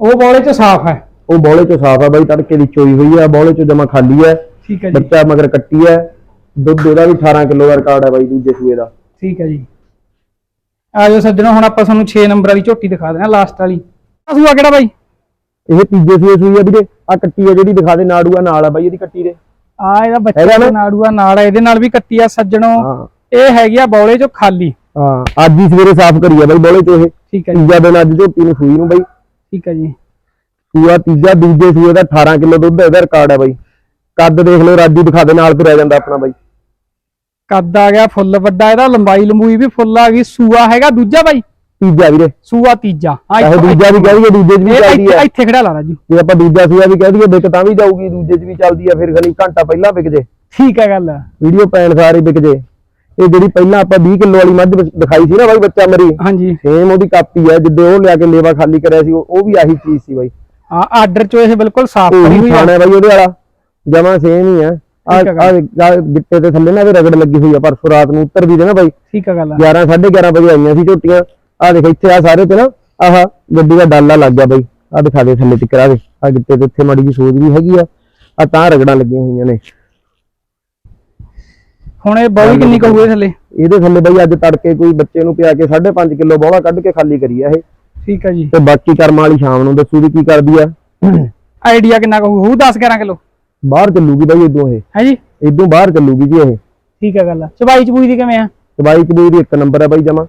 ਉਹ ਬੋਲੇ ਚ ਸਾਫ਼ ਹੈ। ਉਹ ਬੋਲੇ ਚੋਂ ਸਾਫ਼ ਆ ਬਾਈ ਤੜਕੇ ਦੀ ਚੋਈ ਹੋਈ ਆ ਬੋਲੇ ਚੋਂ ਜਮਾ ਖਾਲੀ ਆ। ਠੀਕ ਹੈ ਜੀ। ਬੱਚਾ ਮਗਰ ਕੱਟੀ ਆ। ਦੁੱਧ ਉਹਦਾ ਵੀ 18 ਕਿਲੋ ਦਾ ਰਿਕਾਰਡ ਹੈ ਬਾਈ ਦੂਜੇ ਸੂਏ ਦਾ। ਠੀਕ ਹੈ ਜੀ। ਆ ਜਾਓ ਸੱਜਣੋ ਹੁਣ ਆਪਾਂ ਤੁਹਾਨੂੰ 6 ਨੰਬਰ ਵਾਲੀ ਝੋਟੀ ਦਿਖਾ ਦੇਣਾ ਲਾਸਟ ਵਾਲੀ। ਸੂਆ ਕਿਹੜਾ ਬਾਈ? ਇਹ ਤੀਜੇ ਸੂਏ ਸੂਈ ਆ ਵੀਰੇ। ਆ ਕੱਟੀ ਆ ਜਿਹੜੀ ਦਿਖਾ ਦੇ ਨਾੜੂਆ ਨਾਲ ਆ ਬਾਈ ਇਹਦੀ ਕੱਟੀ ਦੇ। ਆ ਇਹਦਾ ਬੱਚਾ? ਦਾ ਨਾੜੂਆ ਨਾਲ ਆ ਇਹਦੇ ਨਾਲ ਵੀ ਕੱਟੀ ਆ ਸੱਜਣੋ। ਇਹ ਹੈਗੀ ਆ ਬੌਲੇ ਚੋਂ ਖਾਲੀ। ਹਾਂ ਅੱਜ ਹੀ ਸਵੇਰੇ ਸਾਫ਼ ਕਰੀ ਆ ਬਾਈ ਬੋਲੇ ਚੋਂ ਇਹ। ਠੀਕ ਹੈ ਜੀ। ਤੀਜਾ ਦਿਨ ਅੱਜ ਝੋਟੀ ਨੂੰ ਸੂਈ ਨੂੰ ਬਾਈ। ਠੀਕ ਹੈ ਜੀ। ਸੂਆ ਤੀਜਾ ਦੂਜੇ ਸੂਏ ਦਾ 18 ਕਿਲੋ ਦੁੱਧ ਇਹਦਾ ਰਿਕਾਰਡ ਹੈ ਬਾਈ। ਕੱਦ ਦੇਖ ਲਓ ਰਾਜੂ ਦਿਖਾ ਦੇ ਨਾਲ ਤੁਰਿਆ ਜਾਂਦਾ ਆਪਣਾ ਬਾਈ। ਕੱਦ ਆ ਗਿਆ ਫੁੱਲ ਵੱਡਾ ਇਹਦਾ ਲੰਬਾਈ ਲੰਬੂਈ ਵੀ ਫੁੱਲ ਆ ਗਈ ਸੂਆ ਹੈਗਾ ਦੂਜਾ ਬਾਈ। ਤੀਜਾ ਵੀਰੇ। ਸੂਆ ਤੀਜਾ। ਹਾਂ ਇਹ ਦੂਜਾ ਵੀ ਕਹਿ ਦਈਏ ਦੂਜੇ 'ਚ ਵੀ ਇਹ ਚੱਲਦੀ ਆ। ਇੱਥੇ ਖੜਾ ਲਾ ਰਾਜੂ। ਜੇ ਆਪਾਂ ਦੂਜਾ ਸੂਆ ਵੀ ਕਹਿ ਦਈਏ ਵਿਕ ਤਾਂ ਵੀ ਜਾਊਗੀ ਦੂਜੇ 'ਚ ਵੀ ਚੱਲਦੀ ਆ ਫਿਰ ਖਲੀ ਘੰਟਾ ਪਹਿਲਾਂ ਵਿਕ ਜੇ। ਠੀਕ ਹੈ ਗੱਲ। ਵੀਡੀਓ ਪੈਣ ਸਾਰੀ ਵਿਕ ਜੇ। ਇਹ ਜਿਹੜੀ ਪਹਿਲਾਂ ਆਪਾਂ 20 ਕਿਲੋ ਵਾਲੀ ਮੱਝ ਦਿਖਾਈ ਸੀ ਨਾ ਬਾਈ ਬੱਚਾ ਮਰੀ ਹਾਂਜੀ। ਸੇਮ ਉਹਦੀ ਕਾਪੀ ਹੈ ਜਿੱਦੇ ਉਹ ਲਿਆ ਕੇ ਲੇਵਾ ਖਾਲੀ ਕਰਿਆ ਸੀ ਉਹ ਵੀ ਆਹੀ ਚੀਜ਼ ਸੀ ਬਾਈ। ਹਾਂ ਆਰਡਰ ਚੋਂ ਇਹ ਬਿਲਕੁਲ ਸਾਫ਼ ਕਰੀ ਹੋਈ ਆ। ਬਾਈ ਉਹਦੇ ਵਾਲਾ ਜਮਾ ਸੇਮ ਹੀ ਆ। ਆ ਆ ਆ ਗਿੱਟੇ ਤੇ ਥੱਲੇ ਨਾ ਵੀ ਰਗੜ ਲੱਗੀ ਹੋਈ ਆ ਪਰਸੋਂ ਰਾਤ ਨੂੰ ਉੱਤਰ ਵੀ ਦੇ ਨਾ ਬਾਈ। ਠੀਕ ਹੈ ਗੱਲ 11 11:30 ਵਜੇ ਆਈਆਂ ਸੀ ਝੋਟੀਆਂ। ਆ ਦੇਖ ਇੱਥੇ ਆ ਸਾਰੇ ਤੇ ਨਾ ਆਹ ਗੱਡੀ ਦਾ ਡਾਲਾ ਲੱਗ ਗਿਆ ਬਾਈ। ਆ ਦਿਖਾ ਦੇ ਥੱਲੇ ਟਿਕਰਾ ਦੇ ਆ ਗਿੱਟੇ ਤੇ ਇੱਥੇ ਮਾੜੀ ਜੀ ਸੋਜ ਵੀ ਹੈਗੀ ਆ। ਆ ਤਾਂ ਰਗੜਾਂ ਲੱਗੀਆਂ ਹੋਈਆਂ ਨੇ। ਹੁਣ ਇਹ ਬੌਲੀ ਕਿੰਨੀ ਕਹੂਏ ਥੱਲੇ? ਇਹਦੇ ਥੱਲੇ ਬਾਈ ਅੱਜ ਤੜਕੇ ਕੋਈ ਬੱਚੇ ਨੂੰ ਪਿਆ ਕੇ 5.5 ਕਿਲੋ ਬੋਲਾ ਕੱਢ ਕੇ ਖਾਲੀ ਕਰੀ ਆ ਇਹ। ਠੀਕ ਹੈ ਜੀ। ਤੇ ਬਾਕੀ ਕਰਮਾਂ ਵਾਲੀ ਸ਼ਾਮ ਨੂੰ ਦੱਸੂ ਵੀ ਕੀ ਕਰਦੀ ਆ। ਆਈਡੀਆ ਕਿੰਨਾ ਕਹੂ ਹੋਊ? 10 11 ਕਿਲੋ? ਬਾਹਰ ਚੱਲੂਗੀ ਬਾਈ ਇਦੋਂ ਇਹ। ਹੈ ਜੀ? ਇਦੋਂ ਬਾਹਰ ਚੱਲੂਗੀ ਜੀ ਇਹ। ਠੀਕ ਹੈ ਗੱਲ ਚਬਾਈ ਚਬੂਈ ਦੀ ਕਿਵੇਂ ਆ? ਦਵਾਈ ਕਬੂਈ ਦੀ ਇੱਕ ਨੰਬਰ ਹੈ ਬਾਈ ਜਮਾ। ਆ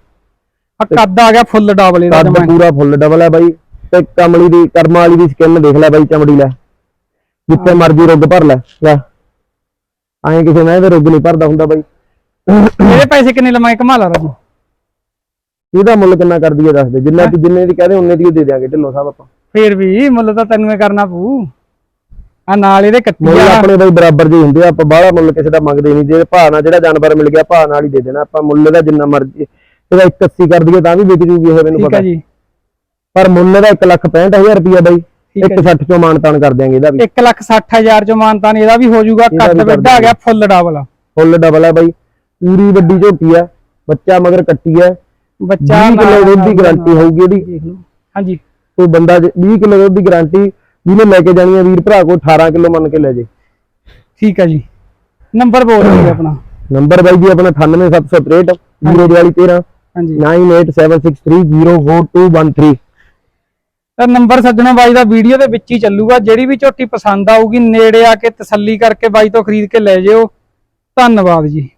ਕੱਦ ਆ ਗਿਆ ਫੁੱਲ ਡਬਲ ਇਹਦਾ ਕੱਦ ਜਮਾਂ ਪੂਰਾ ਫੁੱਲ ਡਬਲ ਹੈ ਬਾਈ। ਤੇ ਕਮਲੀ ਦੀ ਕਰਮਾਂ ਵਾਲੀ ਦੀ ਸਕਿਨ ਦੇਖ ਲੈ ਬਾਈ ਚਮੜੀ ਲੈ। ਜਿੱਥੇ ਮਰਜ਼ੀ ਰੁੱਗ ਭਰ ਲੈ ਲੈ। ਐਂ ਕਿਸੇ ਮੈਂ ਇਹਦੇ ਰੁੱਗ ਨਹੀਂ ਭਰਦਾ ਹੁੰਦਾ ਬਾਈ। ਇਹਦੇ ਪੈਸੇ ਕਿੰਨੇ ਲਵਾਂਗੇ ਕਮਾਲਾ ਰਾਜੂ ਇਹਦਾ ਮੁੱਲ ਕਿੰਨਾ ਕਰਦੀ ਹੈ ਦੱਸ ਦੇ। ਜਿੰਨਾ ਤੂੰ ਜਿੰਨੇ ਦੀ ਕਹਦੇ ਉਹਨੇ ਦੀ ਓ ਦੇ ਦਿਆਂਗੇ ਢਿੱਲੋਂ ਸਾਹਿਬ ਆਪਾਂ। ਫੇਰ ਵੀ ਮੁੱਲ ਤਾਂ ਤੈਨੂੰ ਹੀ ਕਰਨਾ ਪਊ। ਆ ਨਾਲ ਇਹਦੇ ਕੱਟੀ ਮੁੱਲ ਆ ਆਪਣੇ ਬਈ ਬਰਾਬਰ ਜਿਹੇ ਹੁੰਦੇ ਆ ਆਪਾਂ ਬਾਹਲਾ ਮੁੱਲ ਕਿਸੇ ਦਾ ਮੰਗਦੇ ਨਹੀਂ। ਜੇ ਭਾਅ ਨਾਲ ਜਿਹੜਾ ਜਾਨਵਰ ਮਿਲ ਗਿਆ ਭਾਅ ਨਾਲ ਹੀ ਦੇ ਦੇਣਾ। ਆਪਾਂ ਮੁੱਲ ਦਾ ਜਿੰਨਾ ਮਰਜ਼ੀ ਇਹਦਾ 180 ਕਰ ਦਈਏ ਤਾਂ ਵੀ ਵਿਕ ਜੂਗੀ ਇਹ ਮੈਨੂੰ ਠੀਕ ਪਤਾ। ਹੈ ਜੀ। ਪਰ ਮੁੱਲ ਦਾ 165000 ਰੁਪਇਆ ਬਈ ਠੀਕ ਹੈ 160 ਚੋਂ ਮਾਨਤਾਨ ਕਰ ਦਿਆਂਗੇ ਇਹਦਾ ਵੀ। 1 ਲੱਖ 60 ਹਜ਼ਾਰ ਚ ਮਾਨਤਾਨ ਇਹਦਾ ਵੀ ਹੋ ਜਾਊਗਾ ਇਹਦਾ ਕੱਦ ਵੀ ਕਰ ਵੱਡਾ ਆ ਗਿਆ ਫੁੱਲ ਡਬਲ ਫੁੱਲ ਡਬਲ ਹੈ ਬਈ। ਪੂਰੀ ਵੱਡੀ ਝੋਟੀ ਹੈ ਬੱਚਾ ਮਗਰ ਕੱਟੀ ਹੈ ਬੱਚਾ 20 ਕਿਲੋ ਨਾਲ- ਦੁੱਧ ਦੀ ਗਾਰੰਟੀ ਹੋਊਗੀ ਇਹਦੀ। ਦੇਖ ਲਓ। ਹਾਂਜੀ। ਕੋਈ ਬੰਦਾ ਜੇ 20 ਕਿਲੋ ਦੁੱਧ ਦੀ ਗਾਰੰਟੀ ਜਿਹਨੇ ਲੈ ਕੇ ਜਾਣੀ ਹੈ ਵੀਰ ਭਰਾ ਕੋ 18 ਕਿਲੋ ਮੰਨ ਕੇ ਲੈ ਜੇ। ਠੀਕ ਹੈ ਜੀ। ਨੰਬਰ ਬੋਲ ਜੀ ਆਪਣਾ। ਨੰਬਰ ਬਾਈ ਜੀ ਆਪਣਾ 98763 042 13 ਹਾਂਜੀ 9876304213 ਤਾਂ ਨੰਬਰ ਸੱਜਣੋ ਬਾਈ ਦਾ ਵੀਡੀਓ ਦੇ ਵਿੱਚ ਹੀ ਚੱਲੂਗਾ ਜਿਹੜੀ ਵੀ ਝੋਟੀ ਪਸੰਦ ਆਊਗੀ ਨੇੜੇ ਆ ਕੇ ਤਸੱਲੀ ਕਰਕੇ ਬਾਈ ਤੋਂ ਖਰੀਦ ਕੇ ਲੈ ਜਿਓ ਧੰਨਵਾਦ ਜੀ